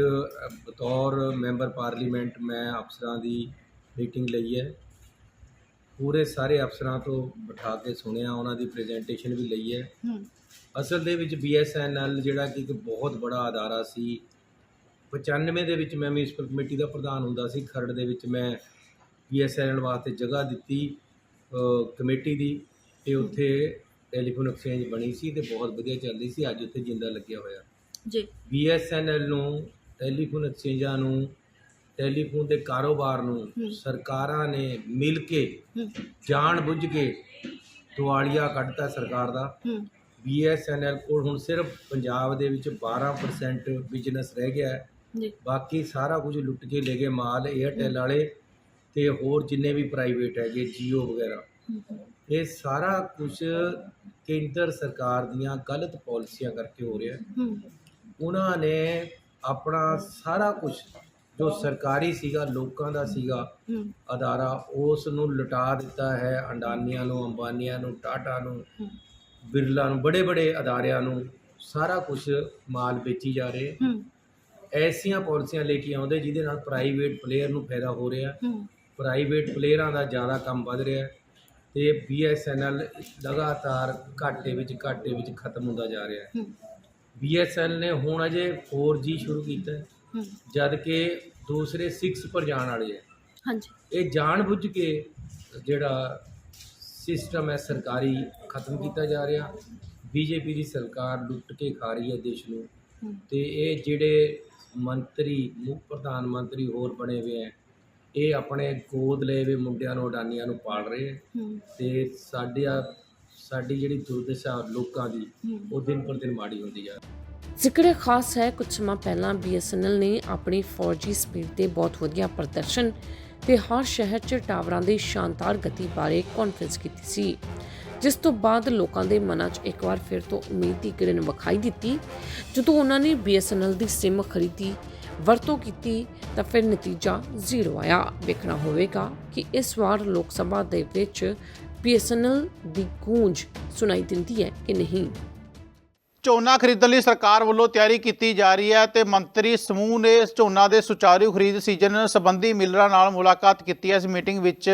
ਬਤੌਰ ਮੈਂਬਰ ਪਾਰਲੀਮੈਂਟ ਮੈਂ ਅਫਸਰਾਂ ਦੀ ਮੀਟਿੰਗ ਲਈ ਹੈ। ਪੂਰੇ ਸਾਰੇ ਅਫਸਰਾਂ ਤੋਂ ਬਿਠਾ ਕੇ ਸੁਣਿਆ ਉਹਨਾਂ ਦੀ ਪ੍ਰੈਜੈਂਟੇਸ਼ਨ ਵੀ ਲਈ ਹੈ। ਅਸਲ ਦੇ ਵਿੱਚ BSNL ਜਿਹੜਾ ਕਿ ਇੱਕ ਬਹੁਤ ਬੜਾ ਅਦਾਰਾ ਸੀ 95 ਦੇ ਵਿੱਚ ਮੈਂ ਮਿਊਨਿਸਪਲ ਕਮੇਟੀ ਦਾ ਪ੍ਰਧਾਨ ਹੁੰਦਾ ਸੀ ਖਰੜ ਦੇ ਵਿੱਚ ਮੈਂ BSNL ਵਾਸਤੇ ਜਗ੍ਹਾ ਦਿੱਤੀ ਕਮੇਟੀ ਦੀ ਤੇ ਉੱਥੇ ਟੈਲੀਫੋਨ ਐਕਸਚੇਂਜ ਬਣੀ ਸੀ ਤੇ ਬਹੁਤ ਵਧੀਆ ਚੱਲਦੀ ਸੀ ਅੱਜ ਉੱਥੇ ਜਿੰਦਾ ਲੱਗਿਆ ਹੋਇਆ। ਜੀ। BSNL ਨੂੰ ਟੈਲੀਫੋਨ ਐਕਸਚੇਂਜਾਂ ਨੂੰ ਟੈਲੀਫੋਨ ਦੇ ਕਾਰੋਬਾਰ ਨੂੰ ਸਰਕਾਰਾਂ ਨੇ ਮਿਲ ਕੇ ਜਾਣ ਬੁੱਝ ਕੇ ਦੁਆਲੀਆ ਕੱਢਤਾ ਸਰਕਾਰ ਦਾ। BSNL ਕੋਲ ਹੁਣ ਸਿਰਫ ਪੰਜਾਬ ਦੇ ਵਿੱਚ 12% ਬਿਜ਼ਨਸ ਰਹਿ ਗਿਆ ਹੈ। ਜੀ। ਬਾਕੀ ਸਾਰਾ ਕੁਝ ਲੁੱਟ ਕੇ ਲੈ ਗਏ ਮਾਲ 에ਅਰਟੈਲ ਵਾਲੇ ਤੇ ਹੋਰ ਜਿੰਨੇ ਵੀ ਪ੍ਰਾਈਵੇਟ ਹੈਗੇ Jio ਵਗੈਰਾ। ਇਹ ਸਾਰਾ ਕੁਝ ਕੇਂਦਰ ਸਰਕਾਰ ਦੀਆਂ ਗਲਤ ਪਾਲਿਸੀਆਂ ਕਰਕੇ ਹੋ ਰਿਹਾ ਹੂੰ। ਉਹਨਾਂ ਨੇ ਆਪਣਾ ਸਾਰਾ ਕੁਝ ਜੋ ਸਰਕਾਰੀ ਸੀਗਾ ਲੋਕਾਂ ਦਾ ਸੀਗਾ ਅਦਾਰਾ ਉਸ ਨੂੰ ਲੁਟਾ ਦਿੱਤਾ ਹੈ ਅੰਡਾਨੀਆਂ ਨੂੰ ਅੰਬਾਨੀਆਂ ਨੂੰ ਟਾਟਾ ਨੂੰ ਬਿਰਲਾ ਨੂੰ ਬੜੇ ਬੜੇ ਅਦਾਰਿਆਂ ਨੂੰ ਸਾਰਾ ਕੁਝ ਮਾਲ ਵੇਚੀ ਜਾ ਰਹੇ। ਐਸੀਆਂ ਪਾਲਿਸੀਆਂ ਲੈ ਕੇ ਆਉਂਦੇ ਜਿਹਦੇ ਨਾਲ ਪ੍ਰਾਈਵੇਟ ਪਲੇਅਰ ਨੂੰ ਫਾਇਦਾ ਹੋ ਰਿਹਾ। ਪ੍ਰਾਈਵੇਟ ਪਲੇਅਰਾਂ ਦਾ ਜ਼ਿਆਦਾ ਕੰਮ ਵੱਧ ਰਿਹਾ ਤੇ BSNL ਲਗਾਤਾਰ ਘਾਟੇ ਵਿੱਚ ਘਾਟੇ ਵਿੱਚ ਖਤਮ ਹੁੰਦਾ ਜਾ ਰਿਹਾ। ਹੂੰ। BSNL ਨੇ ਹੁਣ ਅਜੇ 4G ਸ਼ੁਰੂ ਕੀਤਾ ਹੈ। ਹੂੰ। ਜਦ ਕਿ ਦੂਸਰੇ 6 ਪਰ ਜਾਣ ਵਾਲੇ ਹੈ। ਹਾਂਜੀ। ਇਹ ਜਾਣ ਬੁੱਝ ਕੇ ਜਿਹੜਾ ਸਿਸਟਮ ਹੈ ਸਰਕਾਰੀ ਖਤਮ ਕੀਤਾ ਜਾ ਰਿਹਾ। ਬੀਜੇਪੀ ਦੀ ਸਰਕਾਰ ਲੁੱਟ ਕੇ ਖਾ ਰਹੀ ਹੈ ਦੇਸ਼ ਨੂੰ। ਹੂੰ। ਤੇ ਇਹ ਜਿਹੜੇ ਮੰਤਰੀ ਮੁੱਖ ਪ੍ਰਧਾਨ ਮੰਤਰੀ ਹੋਰ ਬਣੇ ਹੋਏ ਹੈ ਇਹ ਆਪਣੇ ਗੋਦ ਲਏ ਹੋਏ ਮੁੰਡਿਆਂ ਨੂੰ ਅਡਾਨੀਆਂ ਨੂੰ ਪਾਲ ਰਹੇ ਹੈ। ਹੂੰ। ਤੇ ਸਾਡਿਆ ਸਾਡੀ ਜਿਹੜੀ ਦੁਰਦਸ਼ਾ ਲੋਕਾਂ ਦੀ, ਉਹ ਦਿਨ ਪਰ ਦਿਨ ਮਾੜੀ ਹੁੰਦੀ ਜਾ ਜ਼ਿਕਰ ਖਾਸ ਹੈ ਕੁਝ ਸਮਾਂ ਪਹਿਲਾਂ BSNL ਨੇ ਆਪਣੀ 4G ਸਪੀਡ ਤੇ ਬਹੁਤ ਵਧੀਆ ਪ੍ਰਦਰਸ਼ਨ ਤੇ ਹਰ ਸ਼ਹਿਰ 'ਚ ਟਾਵਰਾਂ ਦੀ ਸ਼ਾਨਦਾਰ ਗਤੀ ਬਾਰੇ ਕਾਨਫਰੰਸ ਕੀਤੀ ਸੀ, ਜਿਸ ਤੋਂ ਬਾਅਦ ਲੋਕਾਂ ਦੇ ਮਨਾਂ 'ਚ ਇੱਕ ਵਾਰ ਫਿਰ ਤੋਂ ਉਮੀਦ ਦੀ ਕਿਰਨ ਵਿਖਾਈ ਦਿੱਤੀ। ਜਦੋਂ ਉਹਨਾਂ ਨੇ BSNL ਦੀ SIM ਖਰੀਦੀ, ਵਰਤੋਂ ਕੀਤੀ, ਤਾਂ ਫਿਰ ਨਤੀਜਾ ਜ਼ੀਰੋ ਆਇਆ। ਵੇਖਣਾ ਹੋਵੇਗਾ ਕਿ ਇਸ ਵਾਰ ਲੋਕ ਸਭਾ ਦੇ ਵਿੱਚ BSNL ਦੀ ਗੂੰਜ ਸੁਣਾਈ ਦਿੰਦੀ ਹੈ ਕਿ ਨਹੀਂ। ਝੋਨਾ ਖਰੀਦਣ ਲਈ ਸਰਕਾਰ ਵੱਲੋਂ ਤਿਆਰੀ ਕੀਤੀ ਜਾ ਰਹੀ ਹੈ ਤੇ ਮੰਤਰੀ ਸਮੂਹ ਨੇ ਝੋਨਾ ਦੇ ਸੁਚਾਰੂ ਖਰੀਦ ਸੀਜ਼ਨ ਸੰਬੰਧੀ ਮਿਲਰਾਂ ਨਾਲ ਮੁਲਾਕਾਤ ਕੀਤੀ ਹੈ। ਇਸ ਮੀਟਿੰਗ ਵਿੱਚ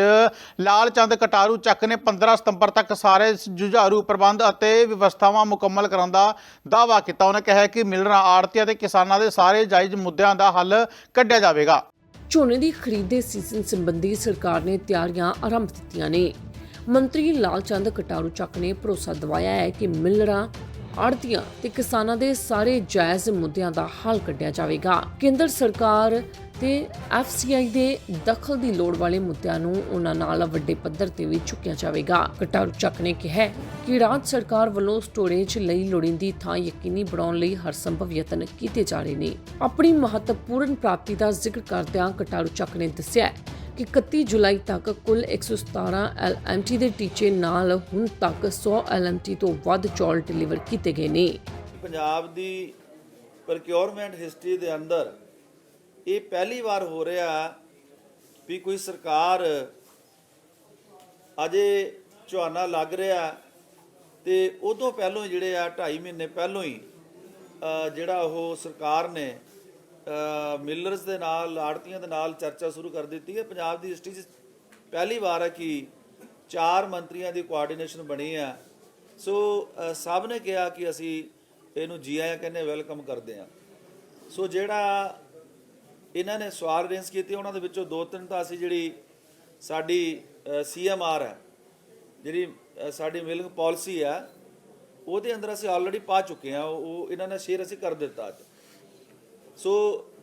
ਲਾਲ ਚੰਦ ਕਟਾਰੂ ਚੱਕ ਨੇ 15 ਸਤੰਬਰ ਤੱਕ ਸਾਰੇ ਜੁਝਾਰੂ ਪ੍ਰਬੰਧ ਅਤੇ ਵਿਵਸਥਾਵਾਂ ਮੁਕੰਮਲ ਕਰਨ ਦਾ ਦਾਅਵਾ ਕੀਤਾ। ਉਹਨੇ ਕਿਹਾ ਕਿ ਮਿਲਰਾਂ ਆੜਤੀਆਂ ਤੇ ਕਿਸਾਨਾਂ ਦੇ ਸਾਰੇ ਜਾਇਜ਼ ਮੁੱਦਿਆਂ ਦਾ ਹੱਲ ਕੱਢਿਆ ਜਾਵੇਗਾ। ਝੋਨੇ ਦੀ ਖਰੀਦ ਦੇ ਸੀਜ਼ਨ ਸੰਬੰਧੀ ਸਰਕਾਰ ਨੇ ਤਿਆਰੀਆਂ ਆਰੰਭ ਦਿੱਤੀਆਂ ਨੇ। ਮੰਤਰੀ ਲਾਲਚੰਦ ਕਟਾਰੂ ਚੱਕ ਨੇ ਭਰੋਸਾ ਦਿਵਾਇਆ ਹੈ ਕਿ ਮਿਲਰਾਂ ਆੜਤੀਆਂ ਤੇ ਕਿਸਾਨਾਂ ਦੇ ਸਾਰੇ ਜਾਇਜ਼ ਮੁੱਦਿਆਂ ਦਾ ਹੱਲ ਕੱਢਿਆ ਜਾਵੇਗਾ। ਕੇਂਦਰ ਸਰਕਾਰ ਤੇ ਐਫਸੀਆਈ ਦੇ ਦਖਲ ਦੀ ਲੋੜ ਵਾਲੇ ਮੁੱਦਿਆਂ ਨੂੰ ਉਹਨਾਂ ਨਾਲ ਵੱਡੇ ਪੱਧਰ ਤੇ ਵੀ ਚੁੱਕਿਆ ਜਾਵੇਗਾ। ਕਟਾਰੂ ਚੱਕ ਨੇ ਕਿਹਾ ਕਿ ਰਾਜ ਸਰਕਾਰ ਵੱਲੋਂ ਸਟੋਰੇਜ ਲਈ ਲੋੜੀਂਦੀ ਥਾਂ ਯਕੀਨੀ ਬਣਾਉਣ ਲਈ ਹਰ ਸੰਭਵ ਯਤਨ ਕੀਤੇ ਜਾ ਰਹੇ ਨੇ। ਆਪਣੀ ਮਹੱਤਵਪੂਰਨ ਪ੍ਰਾਪਤੀ ਦਾ ਜ਼ਿਕਰ ਕਰਦਿਆਂ ਕਟਾਰੂ ਚੱਕ ਨੇ ਦੱਸਿਆ ਕਿ 31 ਜੁਲਾਈ ਤੱਕ ਕੁੱਲ 117 ਐਲਐਮਟੀ ਦੇ ਟੀਚੇ ਨਾਲ ਹੁਣ ਤੱਕ 100 ਐਲਐਮਟੀ ਤੋਂ ਵੱਧ ਚੌਲ ਡਿਲੀਵਰ ਕੀਤੇ ਗਏ ਨੇ। ਪੰਜਾਬ ਦੀ ਪ੍ਰੋਕਿਉਰਮੈਂਟ ਹਿਸਟਰੀ ਦੇ ਅੰਦਰ ਇਹ ਪਹਿਲੀ ਵਾਰ ਹੋ ਰਿਹਾ ਵੀ ਕੋਈ ਸਰਕਾਰ ਅਜੇ ਝੋਨਾ ਲੱਗ ਰਿਹਾ ਤੇ ਉਦੋਂ ਪਹਿਲੋਂ ਹੀ ਜਿਹੜੇ ਆ 2.5 ਮਹੀਨੇ ਪਹਿਲੋਂ ਹੀ ਜਿਹੜਾ ਉਹ ਸਰਕਾਰ ਨੇ ਮਿਲਰਸ ਦੇ ਨਾਲ, ਆੜਤੀਆਂ ਦੇ ਨਾਲ ਚਰਚਾ ਸ਼ੁਰੂ ਕਰ ਦਿੱਤੀ ਹੈ। ਪੰਜਾਬ ਦੀ ਹਿਸਟਰੀ 'ਚ ਪਹਿਲੀ ਵਾਰ ਹੈ ਕਿ ਚਾਰ ਮੰਤਰੀਆਂ ਦੀ ਕੋਆਰਡੀਨੇਸ਼ਨ ਬਣੀ ਹੈ। ਸੋ ਸਭ ਨੇ ਕਿਹਾ ਕਿ ਅਸੀਂ ਇਹਨੂੰ ਜੀ ਆਇਆਂ ਕਹਿੰਦੇ ਵੈਲਕਮ ਕਰਦੇ ਹਾਂ। ਸੋ ਜਿਹੜਾ ਇਹਨਾਂ ਨੇ ਸਵਾਲ ਰੇਂਜ ਕੀਤੇ, ਉਹਨਾਂ ਦੇ ਵਿੱਚੋਂ ਦੋ ਤਿੰਨ ਤਾਂ ਅਸੀਂ ਜਿਹੜੀ ਸਾਡੀ ਸੀਐਮਆਰ ਹੈ, ਜਿਹੜੀ ਸਾਡੀ ਮਿਲਕ ਪਾਲਿਸੀ ਹੈ, ਉਹਦੇ ਅੰਦਰ ਅਸੀਂ ਆਲਰੇਡੀ ਪਾ ਚੁੱਕੇ ਹਾਂ। ਉਹ ਉਹ ਇਹਨਾਂ ਨੇ ਸ਼ੇਅਰ ਅਸੀਂ ਕਰ ਦਿੱਤਾ ਅੱਜ। ਸੋ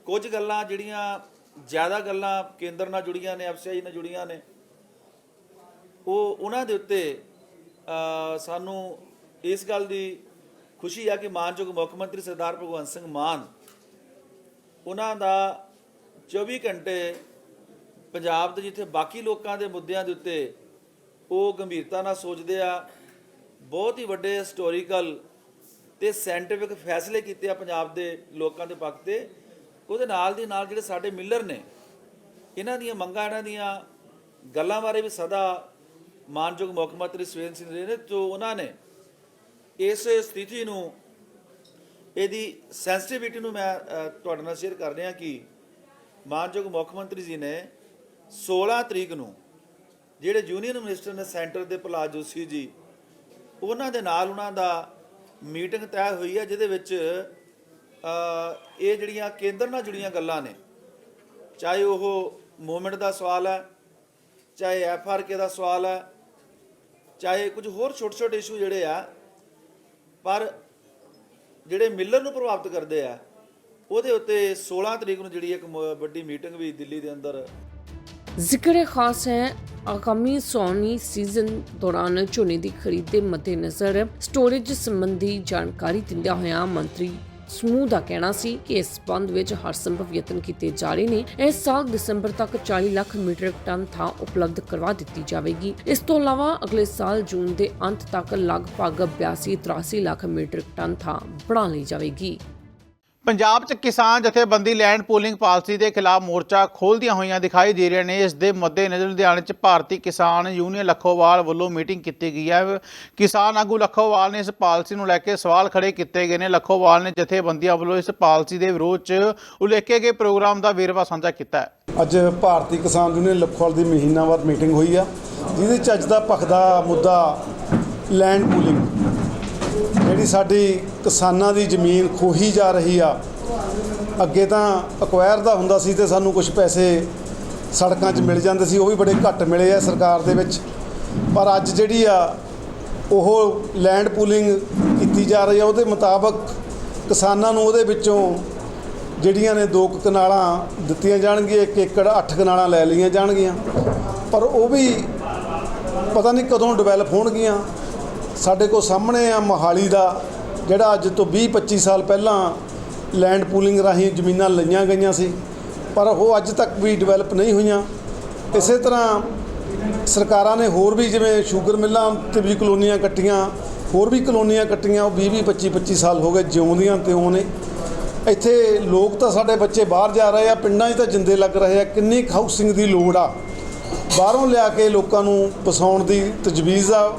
ਕੁਝ ਗੱਲਾਂ ਜਿਹੜੀਆਂ ਜ਼ਿਆਦਾ ਗੱਲਾਂ ਕੇਂਦਰ ਨਾਲ ਜੁੜੀਆਂ ਨੇ, ਐਫਸੀਆਈ ਨਾਲ ਜੁੜੀਆਂ ਨੇ, ਉਹ ਉਹਨਾਂ ਦੇ ਉੱਤੇ ਸਾਨੂੰ ਇਸ ਗੱਲ ਦੀ ਖੁਸ਼ੀ ਆ ਕਿ ਮਾਨਯੋਗ ਮੁੱਖ ਮੰਤਰੀ ਸਰਦਾਰ ਭਗਵੰਤ ਸਿੰਘ ਮਾਨ ਉਹਨਾਂ ਦਾ 24 ਘੰਟੇ ਪੰਜਾਬ ਦੇ ਜਿੱਥੇ ਬਾਕੀ ਲੋਕਾਂ ਦੇ ਮੁੱਦਿਆਂ ਦੇ ਉੱਤੇ ਉਹ ਗੰਭੀਰਤਾ ਨਾਲ ਸੋਚਦੇ ਆ, ਬਹੁਤ ਹੀ ਵੱਡੇ ਹਿਸਟੋਰੀਕਲ ਤੇ ਸਾਇੰਟਿਫਿਕ ਫੈਸਲੇ ਕੀਤੇ ਆ ਪੰਜਾਬ ਦੇ ਲੋਕਾਂ ਦੇ ਪੱਖ ਤੇ। ਉਹਦੇ ਨਾਲ ਦੀ ਨਾਲ ਜਿਹੜੇ ਸਾਡੇ ਮਿਲਰ ਨੇ, ਇਹਨਾਂ ਦੀਆਂ ਮੰਗਾਂ, ਇਹਨਾਂ ਦੀਆਂ ਗੱਲਾਂ ਬਾਰੇ ਵੀ ਸਦਾ ਮਾਨਯੋਗ ਮੁੱਖ ਮੰਤਰੀ ਸਵੇਨ ਸਿੰਘ ਰਹੇ ਨੇ ਜੋ ਉਹਨਾਂ ਨੇ ਇਸ ਸਥਿਤੀ ਨੂੰ, ਇਹਦੀ ਸੈਂਸਿਟੀਵਿਟੀ ਨੂੰ ਮੈਂ ਤੁਹਾਡੇ ਨਾਲ ਸ਼ੇਅਰ ਕਰ ਰਿਹਾ ਕਿ ਮਾਨਯੋਗ ਮੁੱਖ ਮੰਤਰੀ ਜੀ ਨੇ 16 ਤਰੀਕ ਨੂੰ ਜਿਹੜੇ ਯੂਨੀਅਨ ਮਿਨਿਸਟਰ ਨੇ ਸੈਂਟਰ ਦੇ ਪ੍ਰਹਲਾਦ ਜੋਸ਼ੀ ਜੀ, ਉਹਨਾਂ ਦੇ ਨਾਲ ਉਹਨਾਂ ਦਾ ਮੀਟਿੰਗ ਤੈਅ ਹੋਈ ਹੈ, ਜਿਹਦੇ ਵਿੱਚ ਇਹ ਜਿਹੜੀਆਂ ਕੇਂਦਰ ਨਾਲ ਜੁੜੀਆਂ ਗੱਲਾਂ ਨੇ, ਚਾਹੇ ਉਹ ਮੂਵਮੈਂਟ ਦਾ ਸਵਾਲ ਹੈ, ਚਾਹੇ ਐਫ ਆਰ ਕੇ ਦਾ ਸਵਾਲ ਹੈ, ਚਾਹੇ ਕੁਝ ਹੋਰ ਛੋਟੇ ਛੋਟੇ ਇਸ਼ੂ ਜਿਹੜੇ ਆ, ਪਰ ਜਿਹੜੇ ਮਿਲਰ ਨੂੰ ਪ੍ਰਭਾਵਿਤ ਕਰਦੇ ਆ, ਉਹਦੇ ਉੱਤੇ 16 ਤਰੀਕ ਨੂੰ ਜਿਹੜੀ ਇੱਕ ਵੱਡੀ ਮੀਟਿੰਗ ਵੀ ਦਿੱਲੀ ਦੇ ਅੰਦਰ ਜ਼ਿਕਰ ਖਾਸ ਹੈ ਆਗਾਮੀ ਸੌਣੀ ਸੀਜ਼ਨ ਦੌਰਾਨ ਝੋਨੇ ਦੀ ਖਰੀਦ ਦੇ ਮੱਦੇਨਜ਼ਰ ਸਟੋਰੇਜ ਸੰਬੰਧੀ ਜਾਣਕਾਰੀ ਦਿੰਦਿਆਂ ਹੋਇਆਂ ਮੰਤਰੀ ਸਮੂਹ ਦਾ ਕਹਿਣਾ ਸੀ ਕਿ ਇਸ ਸੰਬੰਧ ਵਿੱਚ ਹਰ ਸੰਭਵ ਯਤਨ ਕੀਤੇ ਜਾ ਰਹੇ ਨੇ। ਇਸ ਸਾਲ ਦਸੰਬਰ ਤੱਕ 40 ਲੱਖ ਮੀਟ੍ਰਿਕ ਟਨ ਥਾਂ ਉਪਲਬਧ ਕਰਵਾ ਦਿੱਤੀ ਜਾਵੇਗੀ। ਇਸ ਤੋਂ ਇਲਾਵਾ ਅਗਲੇ ਸਾਲ ਜੂਨ ਦੇ ਅੰਤ ਤੱਕ ਲਗਭਗ 82 83 ਲੱਖ ਮੀਟ੍ਰਿਕ ਟਨ ਥਾਂ ਬਣਾ ਲਈ ਜਾਵੇਗੀ। ਪੰਜਾਬ 'ਚ ਕਿਸਾਨ ਜਥੇਬੰਦੀ ਲੈਂਡ ਪੂਲਿੰਗ ਪਾਲਿਸੀ ਦੇ ਖਿਲਾਫ ਮੋਰਚਾ ਖੋਲ੍ਹਦੀਆਂ ਹੋਈਆਂ ਦਿਖਾਈ ਦੇ ਰਹੀਆਂ ਨੇ। ਇਸ ਦੇ ਮੱਦੇਨਜ਼ਰ ਲੁਧਿਆਣੇ 'ਚ ਭਾਰਤੀ ਕਿਸਾਨ ਯੂਨੀਅਨ ਲੱਖੋਵਾਲ ਵੱਲੋਂ ਮੀਟਿੰਗ ਕੀਤੀ ਗਈ ਹੈ। ਕਿਸਾਨ ਆਗੂ ਲੱਖੋਵਾਲ ਨੇ ਇਸ ਪਾਲਿਸੀ ਨੂੰ ਲੈ ਕੇ ਸਵਾਲ ਖੜੇ ਕੀਤੇ ਗਏ ਨੇ। ਲੱਖੋਵਾਲ ਨੇ ਜਥੇਬੰਦੀਆਂ ਵੱਲੋਂ ਇਸ ਪਾਲਿਸੀ ਦੇ ਵਿਰੋਧ 'ਚ ਉਲੇਖੇ ਗਏ ਪ੍ਰੋਗਰਾਮ ਦਾ ਵੇਰਵਾ ਸਾਂਝਾ ਕੀਤਾ ਹੈ। ਅੱਜ ਭਾਰਤੀ ਕਿਸਾਨ ਯੂਨੀਅਨ ਲੱਖੋਵਾਲ ਦੀ ਮਹੀਨਾਵਾਰ ਮੀਟਿੰਗ ਹੋਈ ਆ, ਜਿਹਦੇ ਚ ਅੱਜ ਦਾ ਭਖਦਾ ਮੁੱਦਾ ਲੈਂਡ ਪੂਲਿੰਗ ਜਿਹੜੀ ਸਾਡੀ ਕਿਸਾਨਾਂ ਦੀ ਜ਼ਮੀਨ ਖੋਹੀ ਜਾ ਰਹੀ ਆ, ਅੱਗੇ ਤਾਂ ਅਕਵਾਇਰ ਦਾ ਹੁੰਦਾ ਸੀ ਤੇ ਸਾਨੂੰ ਕੁਝ ਪੈਸੇ ਸੜਕਾਂ 'ਚ ਮਿਲ ਜਾਂਦੇ ਸੀ, ਉਹ ਵੀ ਬੜੇ ਘੱਟ ਮਿਲੇ ਆ ਸਰਕਾਰ ਦੇ ਵਿੱਚ। ਪਰ ਅੱਜ ਜਿਹੜੀ ਆ, ਉਹ ਲੈਂਡ ਪੂਲਿੰਗ ਕੀਤੀ ਜਾ ਰਹੀ ਆ, ਉਹਦੇ ਮੁਤਾਬਕ ਕਿਸਾਨਾਂ ਨੂੰ ਉਹਦੇ ਵਿੱਚੋਂ ਜਿਹੜੀਆਂ ਨੇ ਦੋ ਕੁ ਕਨਾਲਾਂ ਦਿੱਤੀਆਂ ਜਾਣਗੀਆਂ, ਇੱਕ ਏਕੜ 8 ਕਨਾਲਾਂ ਲੈ ਲਈਆਂ ਜਾਣਗੀਆਂ। ਪਰ ਉਹ ਵੀ ਪਤਾ ਨਹੀਂ ਕਦੋਂ ਡਿਵੈਲਪ ਹੋਣਗੀਆਂ। ਸਾਡੇ ਕੋਲ ਸਾਹਮਣੇ ਆ ਮੋਹਾਲੀ ਦਾ, ਜਿਹੜਾ ਅੱਜ ਤੋਂ 20 25 ਸਾਲ ਪਹਿਲਾਂ ਲੈਂਡ ਪੂਲਿੰਗ ਰਾਹੀਂ ਜ਼ਮੀਨਾਂ ਲਈਆਂ ਗਈਆਂ ਸੀ। ਪਰ ਉਹ ਅੱਜ ਤੱਕ ਵੀ ਡਿਵੈਲਪ ਨਹੀਂ ਹੋਈਆਂ। ਇਸੇ ਤਰ੍ਹਾਂ ਸਰਕਾਰਾਂ ਨੇ ਹੋਰ ਵੀ ਜਿਵੇਂ ਸ਼ੂਗਰ ਮਿੱਲਾਂ ਤੇ ਵੀ ਕਲੋਨੀਆਂ ਕੱਟੀਆਂ, ਹੋਰ ਵੀ ਕਲੋਨੀਆਂ ਕੱਟੀਆਂ, ਉਹ 20 20 25 25 ਸਾਲ ਹੋ ਗਏ ਜਿਉਂਦੀਆਂ ਤਿਉਂ ਨੇ। ਇੱਥੇ ਲੋਕ ਤਾਂ ਸਾਡੇ ਬੱਚੇ ਬਾਹਰ ਜਾ ਰਹੇ ਆ, ਪਿੰਡਾਂ 'ਚ ਤਾਂ ਜਿੰਦੇ ਲੱਗ ਰਹੇ ਆ, ਕਿੰਨੀ ਕੁ ਹਾਊਸਿੰਗ ਦੀ ਲੋੜ ਆ। ਬਾਹਰੋਂ ਲਿਆ ਕੇ ਲੋਕਾਂ ਨੂੰ ਵਸਾਉਣ ਦੀ ਤਜਵੀਜ਼ ਆ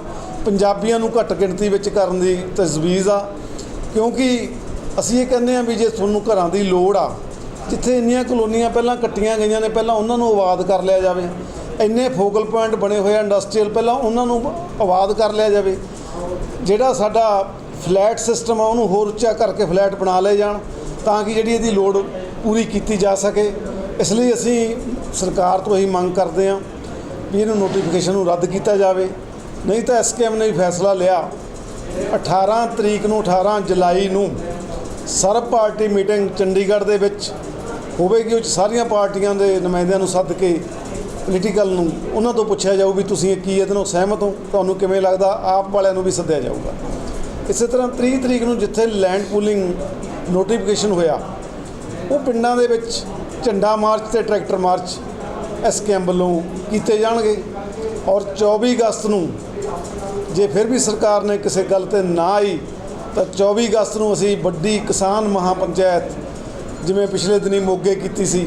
ਪੰਜਾਬੀਆਂ ਨੂੰ ਘੱਟ ਗਿਣਤੀ ਵਿੱਚ ਕਰਨ ਦੀ ਤਜਵੀਜ਼ ਆ, ਕਿਉਂਕਿ ਅਸੀਂ ਇਹ ਕਹਿੰਦੇ ਆ ਵੀ ਜੇ ਤੁਹਾਨੂੰ ਘਰਾਂ ਦੀ ਲੋੜ ਆ, ਜਿੱਥੇ ਇੰਨੀਆਂ ਕਲੋਨੀਆਂ ਪਹਿਲਾਂ ਕੱਟੀਆਂ ਗਈਆਂ ਨੇ, ਪਹਿਲਾਂ ਉਹਨਾਂ ਨੂੰ ਆਬਾਦ ਕਰ ਲਿਆ ਜਾਵੇ, ਇੰਨੇ ਫੋਕਲ ਪੁਆਇੰਟ ਬਣੇ ਹੋਏ ਆ ਇੰਡਸਟਰੀਅਲ, ਪਹਿਲਾਂ ਉਹਨਾਂ ਨੂੰ ਆਬਾਦ ਕਰ ਲਿਆ ਜਾਵੇ, ਜਿਹੜਾ ਸਾਡਾ ਫਲੈਟ ਸਿਸਟਮ ਆ, ਉਹਨੂੰ ਹੋਰ ਉੱਚਾ ਕਰਕੇ ਫਲੈਟ ਬਣਾ ਲਏ ਜਾਣ, ਤਾਂ ਕਿ ਜਿਹੜੀ ਇਹਦੀ ਲੋੜ ਪੂਰੀ ਕੀਤੀ ਜਾ ਸਕੇ। ਇਸ ਲਈ ਅਸੀਂ ਸਰਕਾਰ ਤੋਂ ਇਹੀ ਮੰਗ ਕਰਦੇ ਹਾਂ ਵੀ ਇਹਨੂੰ ਨੋਟੀਫਿਕੇਸ਼ਨ ਨੂੰ ਰੱਦ ਕੀਤਾ ਜਾਵੇ। ਨਹੀਂ ਤਾਂ ਐਸਕੇਐਮ ਨੇ ਫੈਸਲਾ ਲਿਆ। 18 ਤਰੀਕ ਨੂੰ 18 ਜੁਲਾਈ ਨੂੰ ਸਰਬ ਪਾਰਟੀ ਮੀਟਿੰਗ ਚੰਡੀਗੜ੍ਹ ਦੇ ਵਿੱਚ ਹੋਵੇਗੀ, ਉਹ 'ਚ ਸਾਰੀਆਂ ਪਾਰਟੀਆਂ ਦੇ ਨੁਮਾਇੰਦਿਆਂ ਨੂੰ ਸੱਦ ਕੇ ਪੋਲੀਟੀਕਲ ਨੂੰ ਉਹਨਾਂ ਤੋਂ ਪੁੱਛਿਆ ਜਾਊ ਵੀ ਤੁਸੀਂ ਕੀ ਇਹਦੇ ਨਾਲ ਸਹਿਮਤ ਹੋ, ਤੁਹਾਨੂੰ ਕਿਵੇਂ ਲੱਗਦਾ, ਆਪ ਵਾਲਿਆਂ ਨੂੰ ਵੀ ਸੱਦਿਆ ਜਾਊਗਾ। ਇਸੇ ਤਰ੍ਹਾਂ 30 ਤਰੀਕ ਨੂੰ ਜਿੱਥੇ ਲੈਂਡ ਪੂਲਿੰਗ ਨੋਟੀਫਿਕੇਸ਼ਨ ਹੋਇਆ, ਉਹ ਪਿੰਡਾਂ ਦੇ ਵਿੱਚ ਝੰਡਾ ਮਾਰਚ ਤੇ ਟਰੈਕਟਰ ਮਾਰਚ ਐਸਕੇਐਮ ਵੱਲੋਂ ਕੀਤੇ ਜਾਣਗੇ ਔਰ 24 ਅਗਸਤ ਨੂੰ ਜੇ ਫਿਰ ਵੀ ਸਰਕਾਰ ਨੇ ਕਿਸੇ ਗੱਲ ਤੇ ਨਾ ਆਈ, ਤਾਂ 24 ਅਗਸਤ ਨੂੰ ਅਸੀਂ ਵੱਡੀ ਕਿਸਾਨ ਮਹਾਪੰਚਾਇਤ ਜਿਵੇਂ ਪਿਛਲੇ ਦਿਨੀ ਮੋਗੇ ਕੀਤੀ ਸੀ,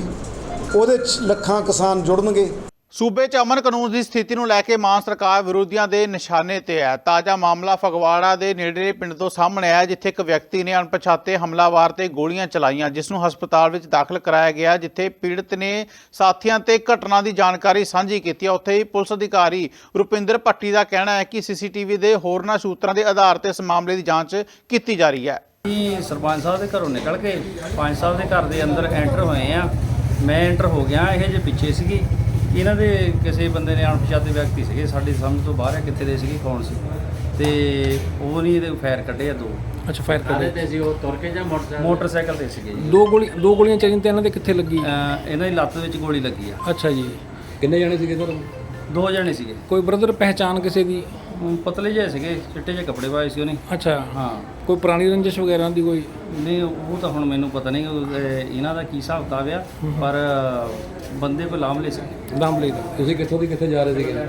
ਉਹਦੇ 'ਚ ਲੱਖਾਂ ਕਿਸਾਨ ਜੁੜਨਗੇ। ਸੂਬੇ 'ਚ ਅਮਨ ਕਾਨੂੰਨ ਦੀ ਸਥਿਤੀ ਨੂੰ ਲੈ ਕੇ ਮਾਨ ਸਰਕਾਰ ਵਿਰੋਧੀਆਂ ਦੇ ਨਿਸ਼ਾਨੇ ਤੇ ਹੈ। ਤਾਜ਼ਾ ਮਾਮਲਾ ਫਗਵਾੜਾ ਦੇ ਨੇੜਲੇ ਪਿੰਡ ਤੋਂ ਸਾਹਮਣੇ ਆਇਆ, ਜਿੱਥੇ ਇੱਕ ਵਿਅਕਤੀ ਨੇ ਅਣਪਛਾਤੇ ਹਮਲਾਵਾਰ ਤੇ ਗੋਲੀਆਂ ਚਲਾਈਆਂ, ਜਿਸ ਨੂੰ ਹਸਪਤਾਲ ਵਿੱਚ ਦਾਖਲ ਕਰਾਇਆ ਗਿਆ, ਜਿੱਥੇ ਪੀੜਤ ਨੇ ਸਾਥੀਆਂ ਤੇ ਘਟਨਾ ਦੀ ਜਾਣਕਾਰੀ ਸਾਂਝੀ ਕੀਤੀ। ਉੱਥੇ ਹੀ ਪੁਲਿਸ ਅਧਿਕਾਰੀ ਰੁਪਿੰਦਰ ਭੱਟੀ ਦਾ ਕਹਿਣਾ ਹੈ ਕਿ ਸੀਸੀਟੀਵੀ ਦੇ ਹੋਰਨਾਂ ਸੂਤਰਾਂ ਦੇ ਆਧਾਰ ਤੇ ਇਸ ਮਾਮਲੇ ਦੀ ਜਾਂਚ ਕੀਤੀ ਜਾ ਰਹੀ ਹੈ। ਸਰਪੰਚ ਸਾਹਿਬ ਦੇ ਘਰੋਂ ਨਿਕਲ ਕੇ ਪੰਜ ਸਾਹਿਬ ਦੇ ਘਰ ਦੇ ਅੰਦਰ ਐਂਟਰ ਹੋਏ ਆ ਮੈਂ ਐਂਟਰ ਹੋ ਗਿਆ, ਇਹ ਜੇ ਪਿੱਛੇ ਸੀਗੀ। ਇਹਨਾਂ ਦੇ ਕਿਸੇ ਬੰਦੇ ਨੇ ਅਣਪਛਾਤੇ ਵਿਅਕਤੀ ਸੀਗੇ ਸਾਡੀ ਸਮਝ ਤੋਂ ਬਾਹਰ ਹੈ ਕਿੱਥੇ ਦੇ ਸੀਗੇ ਕੌਣ ਸੀ। ਤੇ ਉਹ ਨਹੀਂ ਇਹਦੇ ਫਾਇਰ ਕੱਢੇ ਆ ਦੋ। ਅੱਛਾ ਫਾਇਰ ਕਰ ਤੇ ਸੀ ਉਹ ਤੁਰ ਕੇ ਜਾਂ ਮੋਟਰਸਾਈਕਲ? ਮੋਟਰਸਾਈਕਲ ਤੇ ਸੀਗੇ ਜੀ। ਦੋ ਗੋਲੀ ਦੋ ਗੋਲੀਆਂ ਚੱਲੀਆਂ ਤੇ ਇਹਨਾਂ ਦੇ ਕਿੱਥੇ ਲੱਗੀ? ਅਹ ਇਹਨਾਂ ਦੀ ਲੱਤ ਵਿੱਚ ਗੋਲੀ ਲੱਗੀ ਆ। ਅੱਛਾ ਜੀ। ਕਿੰਨੇ ਜਣੇ ਸੀਗੇ ਸਰ? ਦੋ ਜਣੇ ਸੀਗੇ। ਕੋਈ ਬ੍ਰਦਰ ਪਹਿਚਾਨ ਕਿਸੇ ਦੀ? ਅਮ ਪਤਲੇ ਜਿਹੇ ਸੀਗੇ ਚਿੱਟੇ ਜਿਹੇ ਕੱਪੜੇ ਪਾਏ ਸੀ ਉਹਨੇ। ਅੱਛਾ। ਹਾਂ। ਕੋਈ ਪੁਰਾਣੀ ਰੰਜਿਸ਼ ਵਗੈਰਾ ਦੀ ਕੋਈ? ਨਹੀਂ ਉਹ ਤਾਂ ਹੁਣ ਮੈਨੂੰ ਪਤਾ ਨਹੀਂ ਉਹ, ਇਹਨਾਂ ਦਾ ਕੀ ਹਿਸਾਬ ਕਿਤਾਬ ਆ ਪਰ ਬੰਦੇ ਕੋ ਲਾਮਲੇ ਸੀ ਦਮ ਲੈ ਦਾ ਤੁਸੀਂ ਕਿੱਥੋਂ ਦੀ ਕਿੱਥੇ ਜਾ ਰਹੇ ਸੀਗੇ?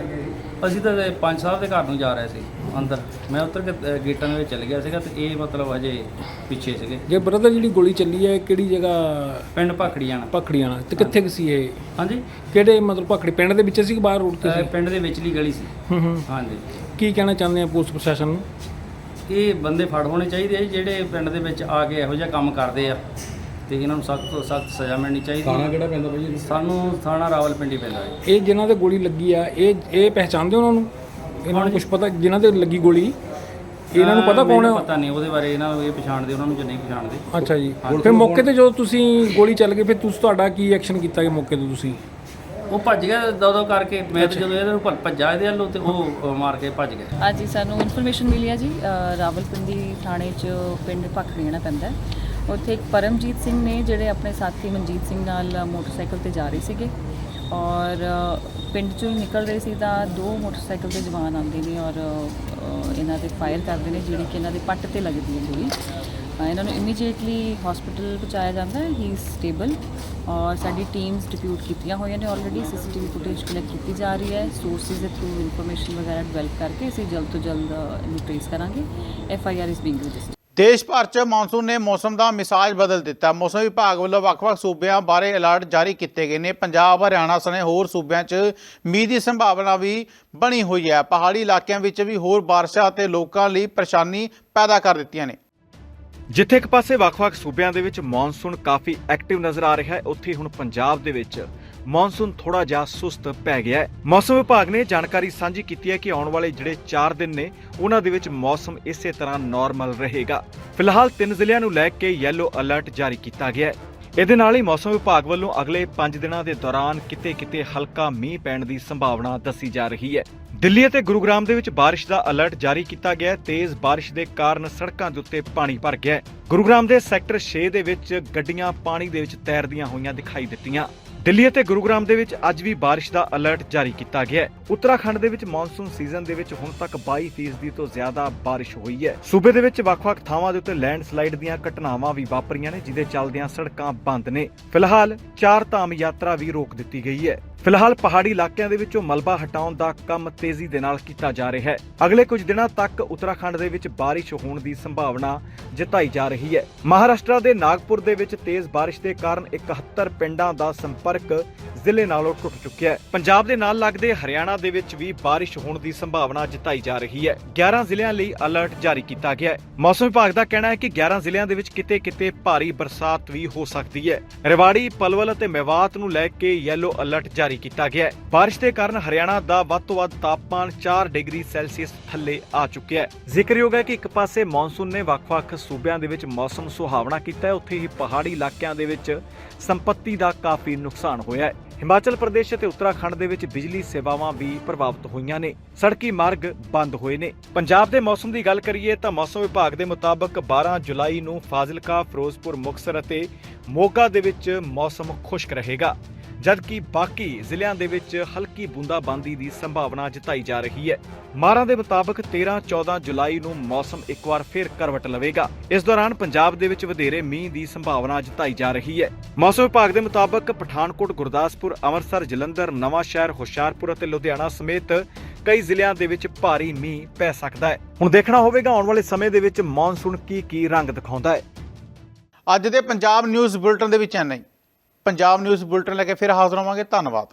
ਅਸੀਂ ਤਾਂ ਇਹ ਪੰਜ ਸਾਹਿਬ ਦੇ ਘਰ ਨੂੰ ਜਾ ਰਹੇ ਸੀ ਅੰਦਰ। ਮੈਂ ਉੱਤਰ ਕੇ ਅ, ਗੇਟਾਂ ਦੇ ਵਿੱਚ ਚਲ ਗਿਆ ਸੀਗਾ ਤੇ ਇਹ ਮਤਲਬ ਅਜੇ ਪਿੱਛੇ ਸੀਗੇ। ਜੇ ਬ੍ਰਦਰ ਜਿਹੜੀ ਗੋਲੀ ਚੱਲੀ ਹੈ ਇਹ ਕਿਹੜੀ ਜਗ੍ਹਾ? ਪਿੰਡ ਭਾਖੜੀਆਂ ਪਖੜੀਆਂ ਤੇ ਕਿੱਥੇ ਕੁ ਸੀ ਇਹ? ਹਾਂਜੀ। ਕਿਹੜੇ ਮਤਲਬ ਪਖੜੀ ਪਿੰਡ ਦੇ ਵਿੱਚ ਸੀ ਕਿ ਬਾਹਰ ਰੋਡ ਤੇ ਅ, ਪਿੰਡ ਦੇ ਵਿਚਲੀ ਗਲੀ ਸੀ। ਹੂੰ ਹੂੰ। ਹਾਂਜੀ। ਕੀ ਕਹਿਣਾ ਚਾਹੁੰਦੇ ਆ ਪੁਲਿਸ ਪ੍ਰਸ਼ਾਸਨ ਨੂੰ? ਇਹ ਬੰਦੇ ਫੜ ਹੋਣੇ ਚਾਹੀਦੇ ਆ ਜੀ, ਜਿਹੜੇ ਪਿੰਡ ਦੇ ਵਿੱਚ ਆ ਕੇ ਇਹੋ ਜਿਹਾ ਕੰਮ ਕਰਦੇ ਆ। ਤੇ ਇਹਨਾਂ ਨੂੰ ਸਖਤ ਤੋਂ ਸਖਤ ਸਜ਼ਾ ਮਿਲਣੀ ਚਾਹੀਦੀ। ਕਿਹੜਾ ਪੈਂਦਾ ਭਾਈ ਇਹ? ਸਾਨੂੰ ਥਾਣਾ ਰਾਵਲਪਿੰਡੀ ਪੈਂਦਾ ਹੈ ਇਹ ਜਿਨ੍ਹਾਂ ਦੇ ਗੋਲੀ ਲੱਗੀ ਆ ਇਹ ਇਹ ਪਹਿਚਾਣਦੇ ਉਹਨਾਂ ਨੂੰ? ਇਹਨਾਂ ਨੂੰ ਕੁਝ ਪਤਾ ਜਿਨ੍ਹਾਂ ਦੇ ਲੱਗੀ ਗੋਲੀ? ਇਹਨਾਂ ਨੂੰ ਪਤਾ ਕੌਣ ਹੈ ਪਤਾ ਨਹੀਂ ਉਹਦੇ ਬਾਰੇ ਇਹਨਾਂ ਨੂੰ ਇਹ ਪਛਾਣਦੇ ਉਹਨਾਂ ਨੂੰ ਜਾਂ ਨਹੀਂ ਪਛਾਣਦੇ। ਅੱਛਾ ਜੀ। ਫਿਰ ਮੌਕੇ ਤੇ ਜਦੋਂ ਤੁਸੀਂ ਗੋਲੀ ਚੱਲ ਗਈ ਫਿਰ ਤੁਸੀਂ ਤੁਹਾਡਾ ਕੀ ਐਕਸ਼ਨ ਕੀਤਾ ਕਿ ਮੌਕੇ ਤੇ ਤੁਸੀਂ? ਉਹ ਭੱਜ ਗਿਆ ਦੋ ਦੋ ਕਰਕੇ ਮੈਂ ਤਾਂ ਜਦੋਂ ਇਹਦੇ ਨੂੰ ਭੱਜ- ਭੱਜਾ ਇਹਦੇ ਵੱਲੋਂ ਤੇ ਉਹ ਮਾਰ ਕੇ ਭੱਜ ਗਿਆ। ਹਾਂਜੀ ਸਾਨੂੰ ਇਨਫੋਰਮੇਸ਼ਨ ਮਿਲੀ ਹੈ ਜੀ ਅ, ਰਾਵਲਪਿੰਡੀ ਥਾਣੇ 'ਚ ਪਿੰਡ ਭਖੜੀਣਾ ਪੈਂਦਾ ਹੈ। ਉੱਥੇ ਇੱਕ ਪਰਮਜੀਤ ਸਿੰਘ ਨੇ ਜਿਹੜੇ ਆਪਣੇ ਸਾਥੀ ਮਨਜੀਤ ਸਿੰਘ ਨਾਲ ਮੋਟਰਸਾਈਕਲ ਤੇ ਜਾ ਰਹੇ ਸੀਗੇ। ਔਰ ਪਿੰਡ 'ਚੋਂ ਹੀ ਨਿਕਲਦੇ ਸੀ ਤਾਂ ਦੋ ਮੋਟਰਸਾਈਕਲ ਤੇ ਜਵਾਨ ਆਉਂਦੇ ਨੇ ਔਰ ਇਹਨਾਂ ਤੇ ਫਾਇਰ ਕਰਦੇ ਨੇ, ਜਿਹੜੀ ਕਿ ਇਹਨਾਂ ਦੇ ਪੱਟ ਤੇ ਲੱਗਦੀ ਹੈ ਗੋਲੀ। ਇਹਨਾਂ ਨੂੰ ਇਮੀਡੀਏਟਲੀ ਹਸਪੀਟਲ ਪਹੁੰਚਾਇਆ ਜਾਂਦਾ ਹੈ ਹੀ ਸਟੇਬਲ ਔਰ ਸਾਡੀ ਟੀਮਸ ਡਿਪਿਊਟ ਕੀਤੀਆਂ ਹੋਈਆਂ ਨੇ ਆਲਰੇਡੀ ਸੀਸੀਟੀਵੀ ਫੁਟੇਜ ਕਲੈਕਟ ਕੀਤੀ ਜਾ ਰਹੀ ਹੈ ਸੋਰਸਿਸ ਦੇ ਥਰੂ ਇਨਫੋਰਮੇਸ਼ਨ ਵਗੈਰਾ ਡਿਵੈਲਪ ਕਰਕੇ ਅਸੀਂ ਜਲਦ ਤੋਂ ਜਲਦ ਇਹਨੂੰ ਟ੍ਰੇਸ ਕਰਾਂਗੇ F I R is being registered ਦੇਸ਼ ਭਰ 'ਚ ਮੌਨਸੂਨ ਨੇ ਮੌਸਮ ਦਾ ਮਿਸਾਜ ਬਦਲ ਦਿੱਤਾ। ਮੌਸਮ ਵਿਭਾਗ ਵੱਲੋਂ ਵੱਖ-ਵੱਖ ਸੂਬਿਆਂ ਬਾਰੇ ਅਲਰਟ ਜਾਰੀ ਕੀਤੇ ਗਏ ਨੇ। ਪੰਜਾਬ, ਹਰਿਆਣਾ ਸਣੇ ਹੋਰ ਸੂਬਿਆਂ 'ਚ ਮੀਂਹ ਦੀ ਸੰਭਾਵਨਾ ਵੀ ਬਣੀ ਹੋਈ ਹੈ। ਪਹਾੜੀ ਇਲਾਕਿਆਂ ਵਿੱਚ ਵੀ ਹੋਰ ਬਾਰਿਸ਼ਾਂ ਅਤੇ ਲੋਕਾਂ ਲਈ ਪਰੇਸ਼ਾਨੀ ਪੈਦਾ ਕਰ ਦਿੱਤੀਆਂ ਨੇ। ਜਿੱਥੇ ਇੱਕ ਪਾਸੇ ਵੱਖ-ਵੱਖ ਸੂਬਿਆਂ ਦੇ ਵਿੱਚ ਮੌਨਸੂਨ ਕਾਫੀ ਐਕਟਿਵ ਨਜ਼ਰ ਆ ਰਿਹਾ ਹੈ, ਉੱਥੇ ਹੁਣ ਪੰਜਾਬ ਦੇ ਵਿੱਚ ਮੌਨਸੂਨ ਥੋੜਾ ਜਿਹਾ ਸੁਸਤ ਪੈ ਗਿਆ ਹੈ। ਮੌਸਮ ਵਿਭਾਗ ਨੇ ਜਾਣਕਾਰੀ ਸਾਂਝੀ ਕੀਤੀ ਹੈ ਕਿ ਆਉਣ ਵਾਲੇ ਜਿਹੜੇ 4 ਦਿਨ ਨੇ, ਉਹਨਾਂ ਦੇ ਵਿੱਚ ਮੌਸਮ ਇਸੇ ਤਰ੍ਹਾਂ ਨਾਰਮਲ ਰਹੇਗਾ। ਫਿਲਹਾਲ ਤਿੰਨ ਜ਼ਿਲ੍ਹਿਆਂ ਨੂੰ ਲੈ ਕੇ ਯੈਲੋ ਅਲਰਟ ਜਾਰੀ ਕੀਤਾ ਗਿਆ ਹੈ। ਇਹਦੇ ਨਾਲ ਹੀ ਮੌਸਮ ਵਿਭਾਗ ਵੱਲੋਂ ਅਗਲੇ 5 ਦਿਨਾਂ ਦੇ ਦੌਰਾਨ ਕਿਤੇ-ਕਿਤੇ ਹਲਕਾ ਮੀਂਹ ਪੈਣ ਦੀ ਸੰਭਾਵਨਾ ਦੱਸੀ ਜਾ ਰਹੀ ਹੈ। ਦਿੱਲੀ ਅਤੇ ਗੁਰੂਗ੍ਰਾਮ ਦੇ ਵਿੱਚ ਬਾਰਿਸ਼ ਦਾ ਅਲਰਟ ਜਾਰੀ ਕੀਤਾ ਗਿਆ ਹੈ। ਤੇਜ਼ ਬਾਰਿਸ਼ ਦੇ ਕਾਰਨ ਸੜਕਾਂ ਦੇ ਉੱਤੇ ਪਾਣੀ ਭਰ ਗਿਆ ਹੈ। ਗੁਰੂਗ੍ਰਾਮ ਦੇ ਸੈਕਟਰ 6 ਦੇ ਵਿੱਚ ਗੱਡੀਆਂ ਪਾਣੀ ਦੇ ਵਿੱਚ ਤੈਰਦੀਆਂ ਹੋਈਆਂ ਦਿਖਾਈ ਦਿੱਤੀਆਂ। ਦਿੱਲੀ ਅਤੇ ਗੁਰੂਗ੍ਰਾਮ ਦੇ ਵਿੱਚ ਅੱਜ ਵੀ ਬਾਰਿਸ਼ ਦਾ ਅਲਰਟ ਜਾਰੀ ਕੀਤਾ ਗਿਆ ਹੈ। ਉੱਤਰਾਖੰਡ ਦੇ ਵਿੱਚ ਮੌਨਸੂਨ ਸੀਜ਼ਨ ਦੇ ਵਿੱਚ ਹੁਣ ਤੱਕ 22% ਤੋਂ ਜ਼ਿਆਦਾ ਬਾਰਿਸ਼ ਹੋਈ ਹੈ। ਸੂਬੇ ਦੇ ਵਿੱਚ ਵੱਖ-ਵੱਖ ਥਾਵਾਂ ਦੇ ਉੱਤੇ ਲੈਂਡਸਲਾਈਡ ਦੀਆਂ ਘਟਨਾਵਾਂ ਵੀ ਵਾਪਰੀਆਂ ਨੇ, ਜਿਹਦੇ ਚੱਲਦਿਆਂ ਸੜਕਾਂ ਬੰਦ ਨੇ। ਫਿਲਹਾਲ ਚਾਰ ਧਾਮ ਯਾਤਰਾ ਵੀ ਰੋਕ ਦਿੱਤੀ ਗਈ ਹੈ। ਫਿਲਹਾਲ ਪਹਾੜੀ ਇਲਾਕਿਆਂ ਦੇ ਵਿੱਚੋਂ ਮਲਬਾ ਹਟਾਉਣ ਦਾ ਕੰਮ ਤੇਜ਼ੀ ਦੇ ਨਾਲ ਕੀਤਾ ਜਾ ਰਿਹਾ ਹੈ। ਅਗਲੇ ਕੁਝ ਦਿਨਾਂ ਤੱਕ ਉੱਤਰਾਖੰਡ ਦੇ ਵਿੱਚ ਬਾਰਿਸ਼ ਹੋਣ ਦੀ ਸੰਭਾਵਨਾ ਜਤਾਈ ਜਾ ਰਹੀ ਹੈ। ਮਹਾਰਾਸ਼ਟਰ ਦੇ ਨਾਗਪੁਰ ਦੇ ਵਿੱਚ ਤੇਜ਼ ਬਾਰਿਸ਼ ਦੇ ਕਾਰਨ 71 ਪਿੰਡਾਂ ਦਾ ਸੰਪਰਕ ਜ਼ਿਲ੍ਹੇ ਨਾਲੋਂ ਟੁੱਟ ਚੁੱਕਿਆ ਹੈ। ਪੰਜਾਬ ਦੇ ਨਾਲ ਲੱਗਦੇ ਹਰਿਆਣਾ ਦੇ ਵਿੱਚ ਵੀ ਬਾਰਿਸ਼ ਹੋਣ ਦੀ ਸੰਭਾਵਨਾ ਜਤਾਈ ਜਾ ਰਹੀ ਹੈ। 11 ਜ਼ਿਲ੍ਹਿਆਂ ਲਈ ਅਲਰਟ ਜਾਰੀ ਕੀਤਾ ਗਿਆ ਹੈ। ਮੌਸਮ ਵਿਭਾਗ ਦਾ ਕਹਿਣਾ ਹੈ ਕਿ 11 ਜ਼ਿਲ੍ਹਿਆਂ ਦੇ ਵਿੱਚ ਕਿਤੇ-ਕਿਤੇ ਭਾਰੀ ਬਰਸਾਤ ਵੀ ਹੋ ਸਕਦੀ ਹੈ। ਰਿਵਾੜੀ, ਪਲਵਲ ਅਤੇ ਮੇਵਾਤ ਨੂੰ ਲੈ ਕੇ ਯੈਲੋ ਅਲਰਟ ਜਾਰੀ ਕੀਤਾ ਗਿਆ ਹੈ। ਬਾਰਿਸ਼ ਦੇ ਕਾਰਨ ਹਰਿਆਣਾ ਦਾ ਵੱਧ ਤੋਂ ਵੱਧ ਤਾਪਮਾਨ 4 ਡਿਗਰੀ ਸੈਲਸੀਅਸ ਥੱਲੇ ਆ ਚੁੱਕਿਆ ਹੈ। ਜ਼ਿਕਰਯੋਗ ਹੈ ਕਿ ਇੱਕ ਪਾਸੇ ਮੌਨਸੂਨ ਨੇ ਵੱਖ-ਵੱਖ ਸੂਬਿਆਂ ਦੇ ਵਿੱਚ ਮੌਸਮ ਸੁਹਾਵਣਾ ਕੀਤਾ ਹੈ। ਉੱਥੇ ਹੀ ਪਹਾੜੀ ਇਲਾਕਿਆਂ ਦੇ ਵਿੱਚ ਸੰਪत्ति ਦਾ ਕਾਫੀ ਨੁਕਸਾਨ ਹੋਇਆ ਹੈ। ਹਿਮਾਚਲ ਪ੍ਰਦੇਸ਼ ਅਤੇ ਉੱਤਰਾਖੰਡ ਦੇ ਵਿੱਚ ਬਿਜਲੀ ਸੇਵਾਵਾਂ ਵੀ ਪ੍ਰਭਾਵਿਤ ਹੋਈਆਂ ਨੇ। ਸੜਕੀ ਮਾਰਗ ਬੰਦ ਹੋਏ ਨੇ। ਪੰਜਾਬ ਦੇ ਮੌਸਮ ਦੀ ਗੱਲ ਕਰੀਏ ਤਾਂ ਮੌਸਮ ਵਿਭਾਗ ਦੇ ਮੁਤਾਬਕ 12 ਜੁਲਾਈ ਨੂੰ ਫਾਜ਼ਿਲਕਾ, ਫਿਰੋਜ਼ਪੁਰ, ਮੁਕਤਸਰ ਅਤੇ ਮੋਗਾ ਦੇ ਵਿੱਚ ਮੌਸਮ ਖੁਸ਼ਕ ਰਹੇਗਾ। ਜਦਕਿ ਬਾਕੀ ਜ਼ਿਲ੍ਹਿਆਂ ਦੇ ਵਿੱਚ ਹਲਕੀ ਬੂੰਦਾਬਾਂਦੀ ਦੀ ਸੰਭਾਵਨਾ ਜਤਾਈ ਜਾ ਰਹੀ ਹੈ। ਮਾਰਾਂ ਦੇ ਮੁਤਾਬਕ 13-14 ਜੁਲਾਈ ਨੂੰ ਮੌਸਮ ਇੱਕ ਵਾਰ ਫਿਰ ਕਰਵਟ ਲਵੇਗਾ। ਇਸ ਦੌਰਾਨ ਪੰਜਾਬ ਦੇ ਵਿੱਚ ਵਧੇਰੇ ਮੀਂਹ ਦੀ ਸੰਭਾਵਨਾ ਜਤਾਈ ਜਾ ਰਹੀ ਹੈ। ਮੌਸਮ ਵਿਭਾਗ ਦੇ ਮੁਤਾਬਕ ਪਠਾਨਕੋਟ, ਗੁਰਦਾਸਪੁਰ, ਅੰਮ੍ਰਿਤਸਰ, ਜਲੰਧਰ ਨਵਾਂਸ਼ਹਿਰ ਹੁਸ਼ਿਆਰਪੁਰ ਅਤੇ ਲੁਧਿਆਣਾ ਸਮੇਤ ਕਈ ਜ਼ਿਲ੍ਹਿਆਂ ਦੇ ਵਿੱਚ ਭਾਰੀ ਮੀਂਹ ਪੈ ਸਕਦਾ ਹੈ। ਹੁਣ ਦੇਖਣਾ ਹੋਵੇਗਾ ਆਉਣ ਵਾਲੇ ਸਮੇਂ ਦੇ ਵਿੱਚ ਮੌਨਸੂਨ ਕੀ ਕੀ ਰੰਗ ਦਿਖਾਉਂਦਾ ਹੈ। ਅੱਜ ਦੇ ਪੰਜਾਬ ਨਿਊਜ਼ ਬੁਲਟਨ ਦੇ ਵਿੱਚ ਇੰਨਾ ਹੀ। ਪੰਜਾਬ ਨਿਊਜ਼ ਬੁਲਟਨ ਲੈ ਕੇ ਫਿਰ ਹਾਜ਼ਰ ਹੋਵਾਂਗੇ। ਧੰਨਵਾਦ।